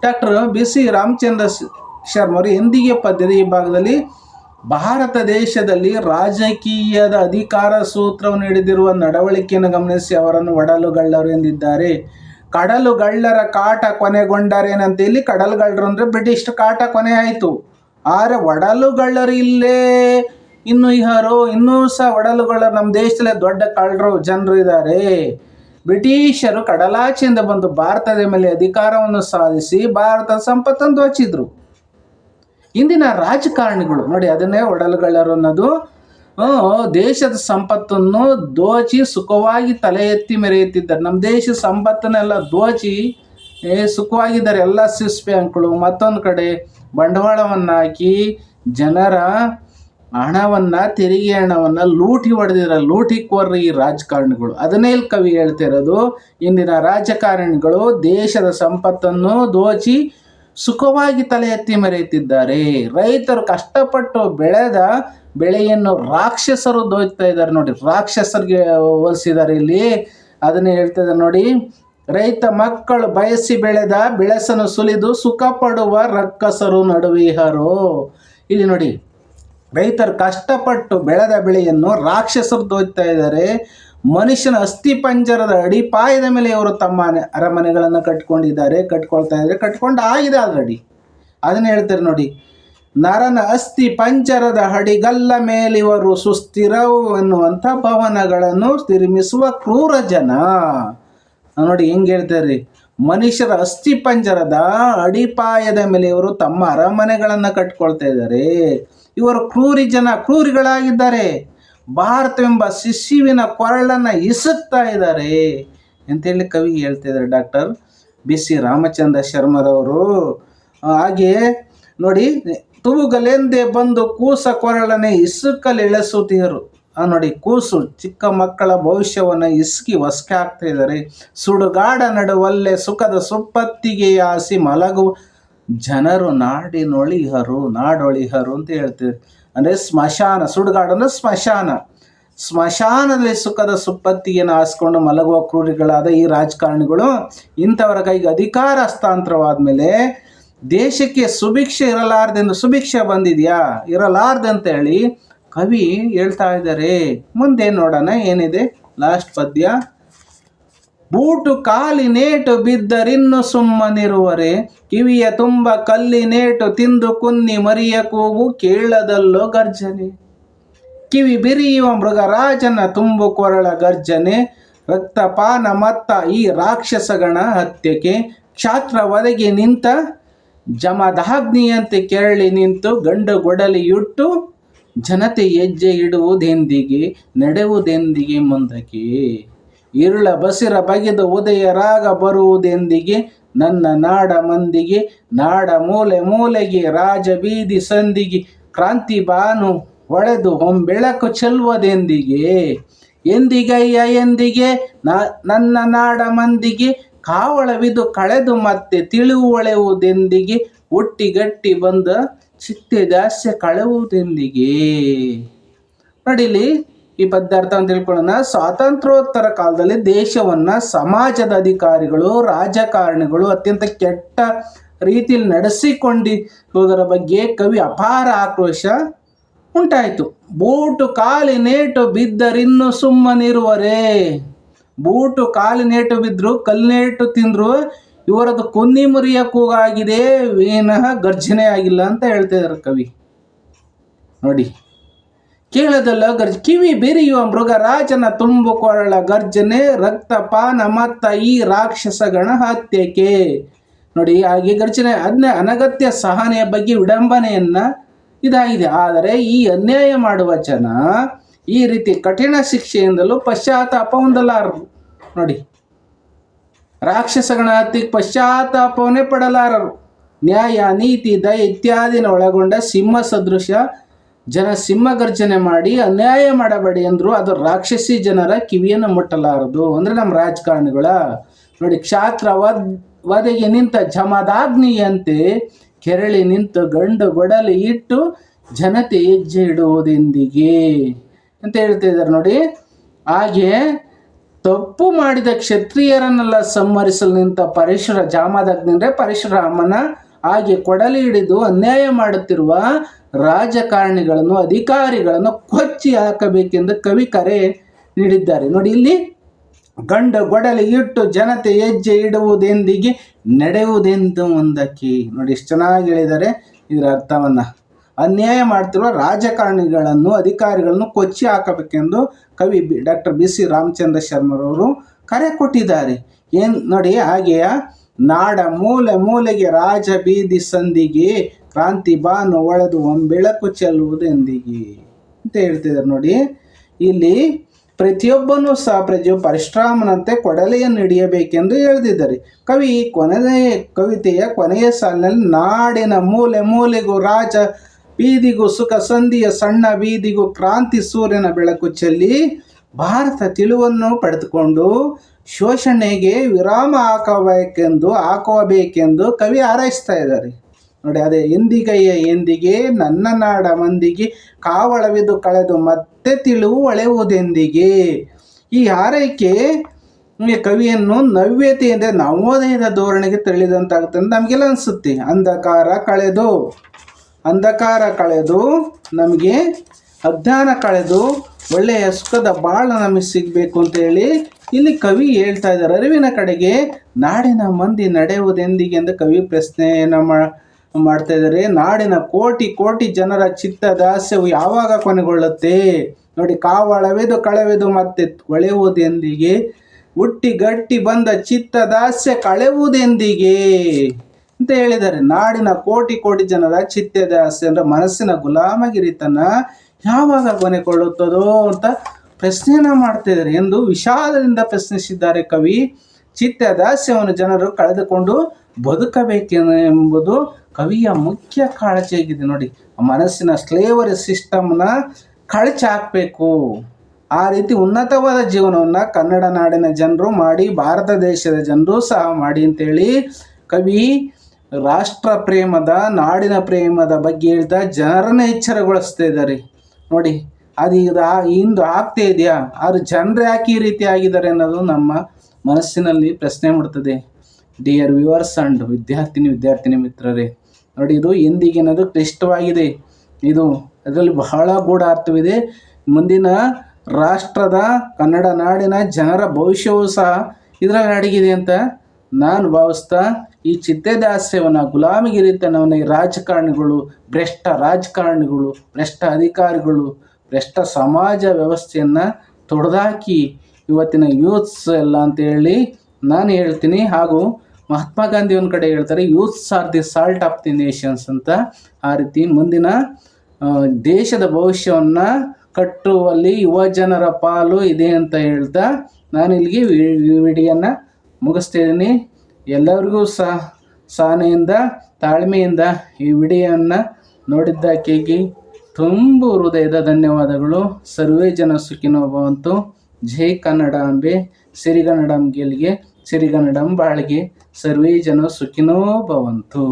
ಡಾಕ್ಟರ್ ಬಿ ಸಿ ರಾಮಚಂದ್ರ ಶರ್ಮರು ಎಂದಿಗೆ ಪದ್ಯದ ಈ ಭಾಗದಲ್ಲಿ, ಭಾರತ ದೇಶದಲ್ಲಿ ರಾಜಕೀಯದ ಅಧಿಕಾರ ಸೂತ್ರವನ್ನು ಹಿಡಿದಿರುವ ನಡವಳಿಕೆಯನ್ನು ಗಮನಿಸಿ ಅವರನ್ನು ಒಡಲುಗಳ್ಳರು ಎಂದಿದ್ದಾರೆ. ಕಡಲುಗಳ್ಳರ ಕಾಟ ಕೊನೆಗೊಂಡರೇನಂತ? ಇಲ್ಲಿ ಕಡಲುಗಳ್ಳರು ಅಂದರೆ ಬ್ರಿಟಿಷ್ ಕಾಟ ಕೊನೆ ಆಯಿತು. ಆದರೆ ಒಡಲುಗಳ್ಳರು ಇಲ್ಲೇ ಇನ್ನು ಇಹರು, ಇನ್ನೂ ಸಹ ಒಡಲುಗಳ ನಮ್ಮ ದೇಶದಲ್ಲೇ ದೊಡ್ಡ ಕಳ್ಳರು ಜನರು ಇದ್ದಾರೆ ಬ್ರಿಟಿಷರು ಕಡಲಾಚೆಯಿಂದ ಬಂದು ಭಾರತದ ಮೇಲೆ ಅಧಿಕಾರವನ್ನು ಸಾಧಿಸಿ ಭಾರತದ ಸಂಪತ್ತನ್ನು ದೋಚಿದ್ರು ಇಂದಿನ ರಾಜಕಾರಣಿಗಳು ನೋಡಿ ಅದನ್ನೇ ಒಡಲುಗಳರು ಅನ್ನೋದು. ದೇಶದ ಸಂಪತ್ತನ್ನು ದೋಚಿ ಸುಖವಾಗಿ ತಲೆ ಎತ್ತಿ ಮೆರೆಯುತ್ತಿದ್ದಾರೆ. ನಮ್ಮ ದೇಶದ ಸಂಪತ್ತನ್ನೆಲ್ಲ ದೋಚಿ ಸುಖವಾಗಿದ್ದಾರೆ ಎಲ್ಲ ಸ್ವಿಸ್ ಬ್ಯಾಂಕ್ಗಳು. ಮತ್ತೊಂದು ಕಡೆ ಬಂಡವಾಳವನ್ನು ಹಾಕಿ ಜನರ ಹಣವನ್ನು, ತೆರಿಗೆ ಹಣವನ್ನು ಲೂಟಿ ಹೊಡೆದಿರ, ಲೂಟಿ ಕೋರ್ರಿ ಈ ರಾಜಕಾರಣಿಗಳು. ಅದನ್ನೇ ಇಲ್ಲಿ ಕವಿ ಹೇಳ್ತಿರೋದು ಇಂದಿನ ರಾಜಕಾರಣಿಗಳು ದೇಶದ ಸಂಪತ್ತನ್ನು ದೋಚಿ ಸುಖವಾಗಿ ತಲೆ ಎತ್ತಿ ಮರೆಯುತ್ತಿದ್ದಾರೆ. ರೈತರು ಕಷ್ಟಪಟ್ಟು ಬೆಳೆದ ಬೆಳೆಯನ್ನು ರಾಕ್ಷಸರು ದೋಚ್ತಾ ಇದ್ದಾರೆ ನೋಡಿ. ರಾಕ್ಷಸರಿಗೆ ಹೋಲಿಸಿದ್ದಾರೆ ಇಲ್ಲಿ. ಅದನ್ನೇ ಹೇಳ್ತಿದ್ದಾರೆ ನೋಡಿ. ರೈತ ಮಕ್ಕಳು ಬಯಸಿ ಬೆಳೆದ ಬೆಳೆಸನ್ನು ಸುಲಿದು ಸುಖ ಪಡುವ ರಕ್ಕಸರು, ನಡುವಿಹರು. ಇಲ್ಲಿ ನೋಡಿ. ರೈತರು ಕಷ್ಟಪಟ್ಟು ಬೆಳೆದ ಬೆಳೆಯನ್ನು ರಾಕ್ಷಸರು ದೋಚ್ತಾ ಇದ್ದಾರೆ. ಮನುಷ್ಯನ ಅಸ್ಥಿ ಪಂಜರದ ಅಡಿಪಾಯದ ಮೇಲೆ ಇವರು ತಮ್ಮ ಅರಮನೆಗಳನ್ನು ಕಟ್ಕೊಂಡಿದ್ದಾರೆ, ಕಟ್ಕೊಳ್ತಾ ಇದ್ದಾರೆ. ಕಟ್ಕೊಂಡು ಆಗಿದೆ ಆಲ್ರೆಡಿ ಅದನ್ನ ಹೇಳ್ತಾರೆ ನೋಡಿ. ನರನ ಅಸ್ಥಿ ಪಂಜರದ ಹಡಿಗಲ್ಲ ಮೇಲಿವರು ಸುಸ್ಥಿರವು ಎನ್ನುವಂಥ ಭವನಗಳನ್ನು ನಿರ್ಮಿಸುವ ಕ್ರೂರ ಜನ. ನೋಡಿ ಹೆಂಗೆ ಹೇಳ್ತಾರೆ. ಮನುಷ್ಯರ ಅಸ್ಥಿ ಪಂಜರದ ಅಡಿಪಾಯದ ಮೇಲೆ ಇವರು ತಮ್ಮ ಅರಮನೆಗಳನ್ನು ಕಟ್ಕೊಳ್ತಾ ಇದ್ದಾರೆ. ಇವರು ಕ್ರೂರಿ ಜನ, ಕ್ರೂರಿಗಳಾಗಿದ್ದಾರೆ. ಭಾರತವೆಂಬ ಶಿಶುವಿನ ಕೊರಳನ್ನು ಇಸುತ್ತಾ ಇದ್ದಾರೆ ಅಂತೇಳಿ ಕವಿ ಹೇಳ್ತಿದ್ದಾರೆ ಡಾಕ್ಟರ್ ಬಿ ಸಿ ರಾಮಚಂದ್ರ ಶರ್ಮರವರು. ಹಾಗೆ ನೋಡಿ, ತೂಗಲೆಂದೇ ಬಂದು ಕೂಸ ಕೊರಳನೆ ಇಸುಕಲ್ಲಿ ಇಳಿಸುತ್ತೀರು ನೋಡಿ, ಕೂಸು ಚಿಕ್ಕ ಮಕ್ಕಳ ಭವಿಷ್ಯವನ್ನು ಇಸುಕಿ ಹೊಸ್ಕೆ ಹಾಕ್ತಾ ಇದ್ದಾರೆ. ಸುಡುಗಾಡ ನಡುವಲ್ಲೇ ಸುಖದ ಸುಪ್ಪತ್ತಿಗೆ ಆಸಿ ಮಲಗು ಜನರು ನಾಡಿನೊಳಿಹರು, ನಾಡೊಳಿಹರು ಅಂತ ಹೇಳ್ತೀವಿ. ಅಂದರೆ ಸ್ಮಶಾನ, ಸುಡುಗಾಡನ್ನು ಸ್ಮಶಾನ. ಸ್ಮಶಾನದಲ್ಲಿ ಸುಖದ ಸುಪ್ಪತ್ತಿಯನ್ನು ಹಾಸ್ಕೊಂಡು ಮಲಗುವ ಕ್ರೂರಿಗಳಾದ ಈ ರಾಜಕಾರಣಿಗಳು ಇಂಥವರ ಕೈಗೆ ಅಧಿಕಾರ ಹಸ್ತಾಂತರವಾದ ಮೇಲೆ ದೇಶಕ್ಕೆ ಸುಭಿಕ್ಷೆ ಇರಲಾರ್ದೆಂದು ಸುಭಿಕ್ಷೆ ಬಂದಿದೆಯಾ? ಇರಲಾರ್ದಂತ ಹೇಳಿ ಕವಿ ಹೇಳ್ತಾ ಇದ್ದಾರೆ. ಮುಂದೆ ನೋಡೋಣ ಏನಿದೆ. ಲಾಸ್ಟ್ ಪದ್ಯ. ಬೂಟು ಕಾಲಿ ನೇಟು ಬಿದ್ದರಿನ್ನು ಸುಮ್ಮನಿರುವರೆ ಕಿವಿಯ ತುಂಬ ಕಲ್ಲಿನೇಟು ತಿಂದು ಕುನ್ನಿ ಮರಿಯ ಕೂಗು ಕೇಳದಲ್ಲೋ ಗರ್ಜನೆ. ಕಿವಿ ಬಿರಿಯುವ ಮೃಗರಾಜನ ತುಂಬು ಕೊರಳ ಗರ್ಜನೆ. ರಕ್ತಪಾನ ಮತ್ತ ಈ ರಾಕ್ಷಸಗಣ ಹತ್ಯೆಗೆ ಕ್ಷಾತ್ರ ಒದಗಿ ನಿಂತ, ಜಮದಾಗ್ನಿಯಂತೆ ಕೆರಳಿ ನಿಂತು ಗಂಡು ಗೊಡಲಿಯುಟ್ಟು, ಜನತೆ ಹೆಜ್ಜೆ ಇಡುವುದೆಂದಿಗೆ, ನಡೆವುದೆಂದಿಗೆ ಮುಂದಕ್ಕೆ. ಇರುಳ ಬಸಿರ ಬಗೆದು ಉದಯ ರಾಗ ಬರುವುದೆಂದಿಗೆ, ನನ್ನ ನಾಡ ಮಂದಿಗೆ, ನಾಡ ಮೂಲೆ ಮೂಲೆಗೆ, ರಾಜ ಬೀದಿ ಸಂದಿಗೆ, ಕ್ರಾಂತಿ ಬಾನು ಹೊಳೆದು ಹೊಂಬೆಳಕು ಚೆಲ್ವದೆಂದಿಗೆ? ಎಂದಿಗಯ್ಯ ಎಂದಿಗೆ ನನ್ನ ನಾಡ ಮಂದಿಗೆ, ಕಾವಳವಿದು ಕಳೆದು ಮತ್ತೆ ತಿಳಿವುಳೆವುದೆಂದಿಗೆ ಒಟ್ಟಿಗಟ್ಟಿ ಬಂದ ಚಿತ್ತೆ ದಾಸ್ಯ ಕಳೆವುದೆಂದಿಗೆ? ನೋಡಿಲಿ ಈ ಪದಾರ್ಥ ಅಂತ ತಿಳ್ಕೊಳ್ಳೋಣ. ಸ್ವಾತಂತ್ರ್ಯೋತ್ತರ ಕಾಲದಲ್ಲಿ ದೇಶವನ್ನ ಸಮಾಜದ ಅಧಿಕಾರಿಗಳು, ರಾಜಕಾರಣಿಗಳು ಅತ್ಯಂತ ಕೆಟ್ಟ ರೀತಿಯಲ್ಲಿ ನಡೆಸಿಕೊಂಡಿರುವುದರ ಬಗ್ಗೆ ಕವಿ ಅಪಾರ ಆಕ್ರೋಶ ಉಂಟಾಯಿತು. ಬೂಟು ಕಾಲಿನೇಟು ಬಿದ್ದರಿನ್ನು ಸುಮ್ಮನಿರುವರೇ. ಬೂಟು ಕಾಲಿನೇಟು ಬಿದ್ದರು ಕಲ್ನೇಟು ತಿಂದ್ರು, ಇವರದು ಕುನ್ನಿ ಮುರಿಯ ಕೂಗಾಗಿದೆ, ವಿನಃ ಗರ್ಜನೆ ಆಗಿಲ್ಲ ಅಂತ ಹೇಳ್ತಿದ್ದಾರೆ ಕವಿ. ನೋಡಿ. ಕೇಳದಲ್ಲ ಗರ್ಜ, ಕಿವಿ ಬೆರೆಯುವ ಮೃಗರಾಜನ ತುಂಬು ಕೊರಳ, ಗರ್ಜನೆ, ರಕ್ತಪಾನ, ಮತ್ತ ಈ ರಾಕ್ಷಸಗಣ ಹತ್ಯಕ್ಕೆ ನೋಡಿ, ಹಾಗೆ ಗರ್ಜನೆ ಅದನ್ನ ಅನಗತ್ಯ ಸಹನೆಯ ಬಗ್ಗೆ ವಿಡಂಬನೆಯನ್ನ ಇದಾಗಿದೆ. ಆದರೆ ಈ ಅನ್ಯಾಯ ಮಾಡುವ ಜನ ಈ ರೀತಿ ಕಠಿಣ ಶಿಕ್ಷೆಯಿಂದಲೂ ಪಶ್ಚಾತ್ತಾಪ ಹೊಂದಲಾರರು. ನೋಡಿ, ರಾಕ್ಷಸಗಣ ಹತ್ಯೆಗೆ ಪಶ್ಚಾತ್ತಾಪವನ್ನೇ ಪಡಲಾರರು. ನ್ಯಾಯ, ನೀತಿ ದಯ ಇತ್ಯಾದಿನ ಒಳಗೊಂಡ ಸಿಂಹ ಸದೃಶ ಜನ ಸಿಂಹ ಗರ್ಜನೆ ಮಾಡಿ ಅನ್ಯಾಯ ಮಾಡಬೇಡಿ ಅಂದ್ರು ಅದು ರಾಕ್ಷಸಿ ಜನರ ಕಿವಿಯನ್ನು ಮುಟ್ಟಲಾರದು. ಅಂದ್ರೆ ನಮ್ಮ ರಾಜಕಾರಣಿಗಳ ನೋಡಿ ಕ್ಷಾತ್ರ ವದ್ ವದೆಗೆ ನಿಂತ ಜಮದಾಗ್ನಿಯಂತೆ ಕೆರಳಿ ನಿಂತು ಗಂಡು ಗೊಡಲಿ ಇಟ್ಟು ಜನತೆ ಹೆಜ್ಜೆ ಇಡುವುದೆಂದಿಗೆ ಅಂತ ಹೇಳ್ತಾ ಇದ್ದಾರೆ ನೋಡಿ. ಹಾಗೆ ತಪ್ಪು ಮಾಡಿದ ಕ್ಷತ್ರಿಯರನ್ನೆಲ್ಲ ಸಂಹರಿಸಲು ನಿಂತ ಪರಶುರ ಜಾಮದಗ್ನಿ ಅಂದರೆ ಪರಶುರಾಮನ ಹಾಗೆ ಕೊಡಲಿ ಹಿಡಿದು ಅನ್ಯಾಯ ಮಾಡುತ್ತಿರುವ ರಾಜಕಾರಣಿಗಳನ್ನು, ಅಧಿಕಾರಿಗಳನ್ನು ಕೊಚ್ಚಿ ಹಾಕಬೇಕೆಂದು ಕವಿ ಕರೆ ನೀಡಿದ್ದಾರೆ. ನೋಡಿ, ಇಲ್ಲಿ ಗಂಡ ಗೊಡಲಿ ಇಟ್ಟು ಜನತೆ ಹೆಜ್ಜೆ ಇಡುವುದೆಂದಿಗೆ ನಡೆಯುವುದೆಂದು ಮುಂದಕ್ಕೆ ನೋಡಿ, ಎಷ್ಟು ಚೆನ್ನಾಗಿ ಹೇಳಿದ್ದಾರೆ ಇದರ ಅರ್ಥವನ್ನು. ಅನ್ಯಾಯ ಮಾಡ್ತಿರುವ ರಾಜಕಾರಣಿಗಳನ್ನು, ಅಧಿಕಾರಿಗಳನ್ನು ಕೊಚ್ಚಿ ಹಾಕಬೇಕೆಂದು ಕವಿ B, doctor B C Ramachandra ಶರ್ಮರವರು ಕರೆ ಕೊಟ್ಟಿದ್ದಾರೆ. ಏನು ನೋಡಿ, ಹಾಗೆಯ ನಾಡ ಮೂಲೆ ಮೂಲೆಗೆ ರಾಜ ಬೀದಿ ಸಂದಿಗೆ ಕ್ರಾಂತಿ ಬಾನು ಒಳೆದು ಒಂಬೆಳಕು ಚೆಲ್ಲುವುದೆಂದಿಗೆ. ಅಂತ ಹೇಳ್ತಿದ್ದಾರೆ ನೋಡಿ. ಇಲ್ಲಿ ಪ್ರತಿಯೊಬ್ಬನೂ ಸಹ ಪ್ರಜೆ ಪರಶುರಾಮನಂತೆ ಕೊಡಲೆಯನ್ನು ಹಿಡಿಯಬೇಕೆಂದು ಹೇಳ್ದಿದ್ದಾರೆ ಕವಿ ಕೊನೆಯ ಕವಿತೆಯ ಕೊನೆಯ ಸಾಲಿನಲ್ಲಿ, ನಾಡಿನ ಮೂಲೆ ಮೂಲೆಗೂ ರಾಜ ಬೀದಿಗೂ ಸುಖ ಸಂಧಿಯ ಸಣ್ಣ ಬೀದಿಗೂ ಕ್ರಾಂತಿ ಸೂರ್ಯನ ಬೆಳಕು ಚೆಲ್ಲಿ ಭಾರತ ತಿಳುವನ್ನು ಪಡೆದುಕೊಂಡು ಶೋಷಣೆಗೆ ವಿರಾಮ ಹಾಕಬೇಕೆಂದು ಹಾಕಬೇಕೆಂದು ಕವಿ ಹಾರೈಸ್ತಾ ಇದ್ದಾರೆ. ನೋಡಿ, ಅದೇ ಎಂದಿಗಯ್ಯ ಎಂದಿಗೆ, ನನ್ನ ನಾಡ ಮಂದಿಗೆ ಕಾವಳವಿದು ಕಳೆದು ಮತ್ತೆ ತಿಳಿವು ಒಳೆಯುವುದೆಂದಿಗೆ ಈ ಹಾರೈಕೆ, ಈ ಕವಿಯನ್ನು ನವ್ಯತೆಯಿಂದ ನವೋದಯದ ಧೋರಣೆಗೆ ತಳ್ಳಿದಂತಾಗುತ್ತೆ ಅಂತ ನಮಗೆಲ್ಲ ಅನಿಸುತ್ತೆ. ಅಂಧಕಾರ ಕಳೆದು ಅಂಧಕಾರ ಕಳೆದು ನಮಗೆ ಅಜ್ಞಾನ ಕಳೆದು ಒಳ್ಳೆಯ ಸುಖದ ಬಾಳ ನಮಗೆ ಸಿಗಬೇಕು ಅಂತೇಳಿ ಇಲ್ಲಿ ಕವಿ ಹೇಳ್ತಾ ಇದ್ದಾರೆ. ಅರಿವಿನ ಕಡೆಗೆ ನಾಡಿನ ಮಂದಿ ನಡೆಯುವುದೆಂದಿಗೆ ಎಂದು ಕವಿ ಪ್ರಶ್ನೆಯನ್ನು ಮಾ ಮಾಡ್ತಾ ಇದ್ದಾರೆ. ನಾಡಿನ ಕೋಟಿ ಕೋಟಿ ಜನರ ಚಿತ್ತದಾಸ್ಯವು ಯಾವಾಗ ಕೊನೆಗೊಳ್ಳುತ್ತೆ? ನೋಡಿ, ಕಾವಳವೆದು ಕಳೆವೆದು ಮತ್ತೆ ಒಳೆಯುವುದೆಂದಿಗೆ? ಹುಟ್ಟಿ ಗಟ್ಟಿ ಬಂದ ಚಿತ್ತದಾಸ್ಯ ಕಳೆಯುವುದೆಂದಿಗೆ? ಅಂತ ಹೇಳಿದ್ದಾರೆ. ನಾಡಿನ ಕೋಟಿ ಕೋಟಿ ಜನರ ಚಿತ್ತದಾಸ್ಯ ಅಂದ್ರೆ ಮನಸ್ಸಿನ ಗುಲಾಮಗಿರಿತನ ಯಾವಾಗ ಕೊನೆಗೊಳ್ಳುತ್ತದೋ ಅಂತ ಪ್ರಶ್ನೆಯನ್ನ ಮಾಡ್ತಿದ್ದಾರೆ ಎಂದು ವಿಷಾದದಿಂದ ಪ್ರಶ್ನಿಸಿದ್ದಾರೆ ಕವಿ. ಚಿತ್ತದಾಸ್ಯವನ್ನು ಜನರು ಕಳೆದುಕೊಂಡು ಬದುಕಬೇಕೆಂಬುದು ಕವಿಯ ಮುಖ್ಯ ಕಾಳಜಿಯಾಗಿದೆ ನೋಡಿ. ಮನಸ್ಸಿನ ಸ್ಲೇವರಿ ಸಿಸ್ಟಮ್ನ ಕಳಚಿ ಹಾಕಬೇಕು. ಆ ರೀತಿ ಉನ್ನತವಾದ ಜೀವನವನ್ನು ಕನ್ನಡ ನಾಡಿನ ಜನರು ಮಾಡಿ, ಭಾರತ ದೇಶದ ಜನರು ಸಹ ಮಾಡಿ ಅಂತೇಳಿ ಕವಿ ರಾಷ್ಟ್ರ ಪ್ರೇಮದ, ನಾಡಿನ ಪ್ರೇಮದ ಬಗ್ಗೆ ಹೇಳ್ತಾ ಜನರನ್ನ ಎಚ್ಚರಗೊಳಿಸ್ತಾ ಇದ್ದಾರೆ. ನೋಡಿ, ಅದು ಇದು ಇಂದು ಆಗ್ತಾ ಇದೆಯಾ? ಆದ್ರೆ ಜನರು ಯಾಕೆ ಈ ರೀತಿ ಆಗಿದ್ದಾರೆ ಅನ್ನೋದು ನಮ್ಮ ಮನಸ್ಸಿನಲ್ಲಿ ಪ್ರಶ್ನೆ ಮೂಡ್ತದೆ. ಡಿಯರ್ ವ್ಯೂವರ್ಸ್ ಅಂಡ್ ವಿದ್ಯಾರ್ಥಿನಿ ವಿದ್ಯಾರ್ಥಿನಿ ಮಿತ್ರರೇ ನೋಡಿ, ಇದು ಎಂದಿಗೆ ಅನ್ನೋದು ಕ್ಲಿಷ್ಟವಾಗಿದೆ. ಇದು ಅದರಲ್ಲಿ ಬಹಳ ಗೂಢ ಅರ್ಥವಿದೆ ಮುಂದಿನ ರಾಷ್ಟ್ರದ, ಕನ್ನಡ ನಾಡಿನ ಜನರ ಭವಿಷ್ಯವೂ ಸಹ ಇದರಲ್ಲಿ ಅಡಗಿದೆ ಅಂತ ನಾನು ಭಾವಿಸ್ತಾ, ಈ ಚಿತ್ತದಾಸ್ಯವನ್ನು ಗುಲಾಮಗಿರಿತನವನ್ನು ಈ ರಾಜಕಾರಣಿಗಳು, ಭ್ರಷ್ಟ ರಾಜಕಾರಣಿಗಳು, ಭ್ರಷ್ಟ ಅಧಿಕಾರಿಗಳು, ಭ್ರಷ್ಟ ಸಮಾಜ ವ್ಯವಸ್ಥೆಯನ್ನು ತೊಡೆದಾಕಿ ಇವತ್ತಿನ ಯೂತ್ಸ್ ಎಲ್ಲ ಅಂತ ಹೇಳಿ ನಾನು ಹೇಳ್ತೀನಿ. ಹಾಗೂ ಮಹಾತ್ಮ ಗಾಂಧಿ ಒಂದು ಕಡೆ ಹೇಳ್ತಾರೆ youths are the salt of the nations ಅಂತ ಆ ರೀತಿ ಮುಂದಿನ ದೇಶದ ಭವಿಷ್ಯವನ್ನು ಕಟ್ಟುವಲ್ಲಿ ಯುವ ಜನರ ಪಾಲು ಇದೆ ಅಂತ ಹೇಳ್ತಾ ನಾನು ಇಲ್ಲಿಗೆ ವಿಡಿಯೋನ ಮುಗಿಸ್ತಿದ್ದೀನಿ ಎಲ್ಲರಿಗೂ ಸಹ ಸಹನೆಯಿಂದ ತಾಳ್ಮೆಯಿಂದ ಈ ವಿಡಿಯೋನ ನೋಡಿದ್ದಕ್ಕಾಗಿ ತುಂಬ ಹೃದಯದ ಧನ್ಯವಾದಗಳು. ಸರ್ವೇ ಜನ ಸುಖಿನೋ ಭವಂತು. ಜೈ ಕನ್ನಡಾಂಬೆ ಸಿರಿಗನ್ನಡಂ ಗೆಲ್ಗೆ ಸಿರಿಗನ್ನಡಂ ಬಾಳ್ಗೆ ಸರ್ವೇ ಜನ ಸುಖಿನೋ ಭವಂತು.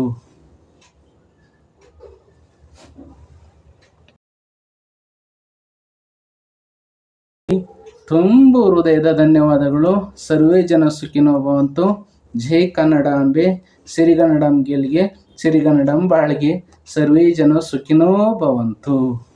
ತುಂಬ ಹೃದಯದ ಧನ್ಯವಾದಗಳು. ಸರ್ವೇ ಜನ ಸುಖಿನೋ ಭವಂತು. ಜೈ ಕನ್ನಡಾಂಬೆ ಸಿರಿಗನ್ನಡಂ ಗೆಲ್ಗೆ ಸಿರಿಗನ್ನಡಂ ಬಾಳ್ಗೆ ಸರ್ವೇ ಜನ ಸುಖಿನೋ ಭವಂತು.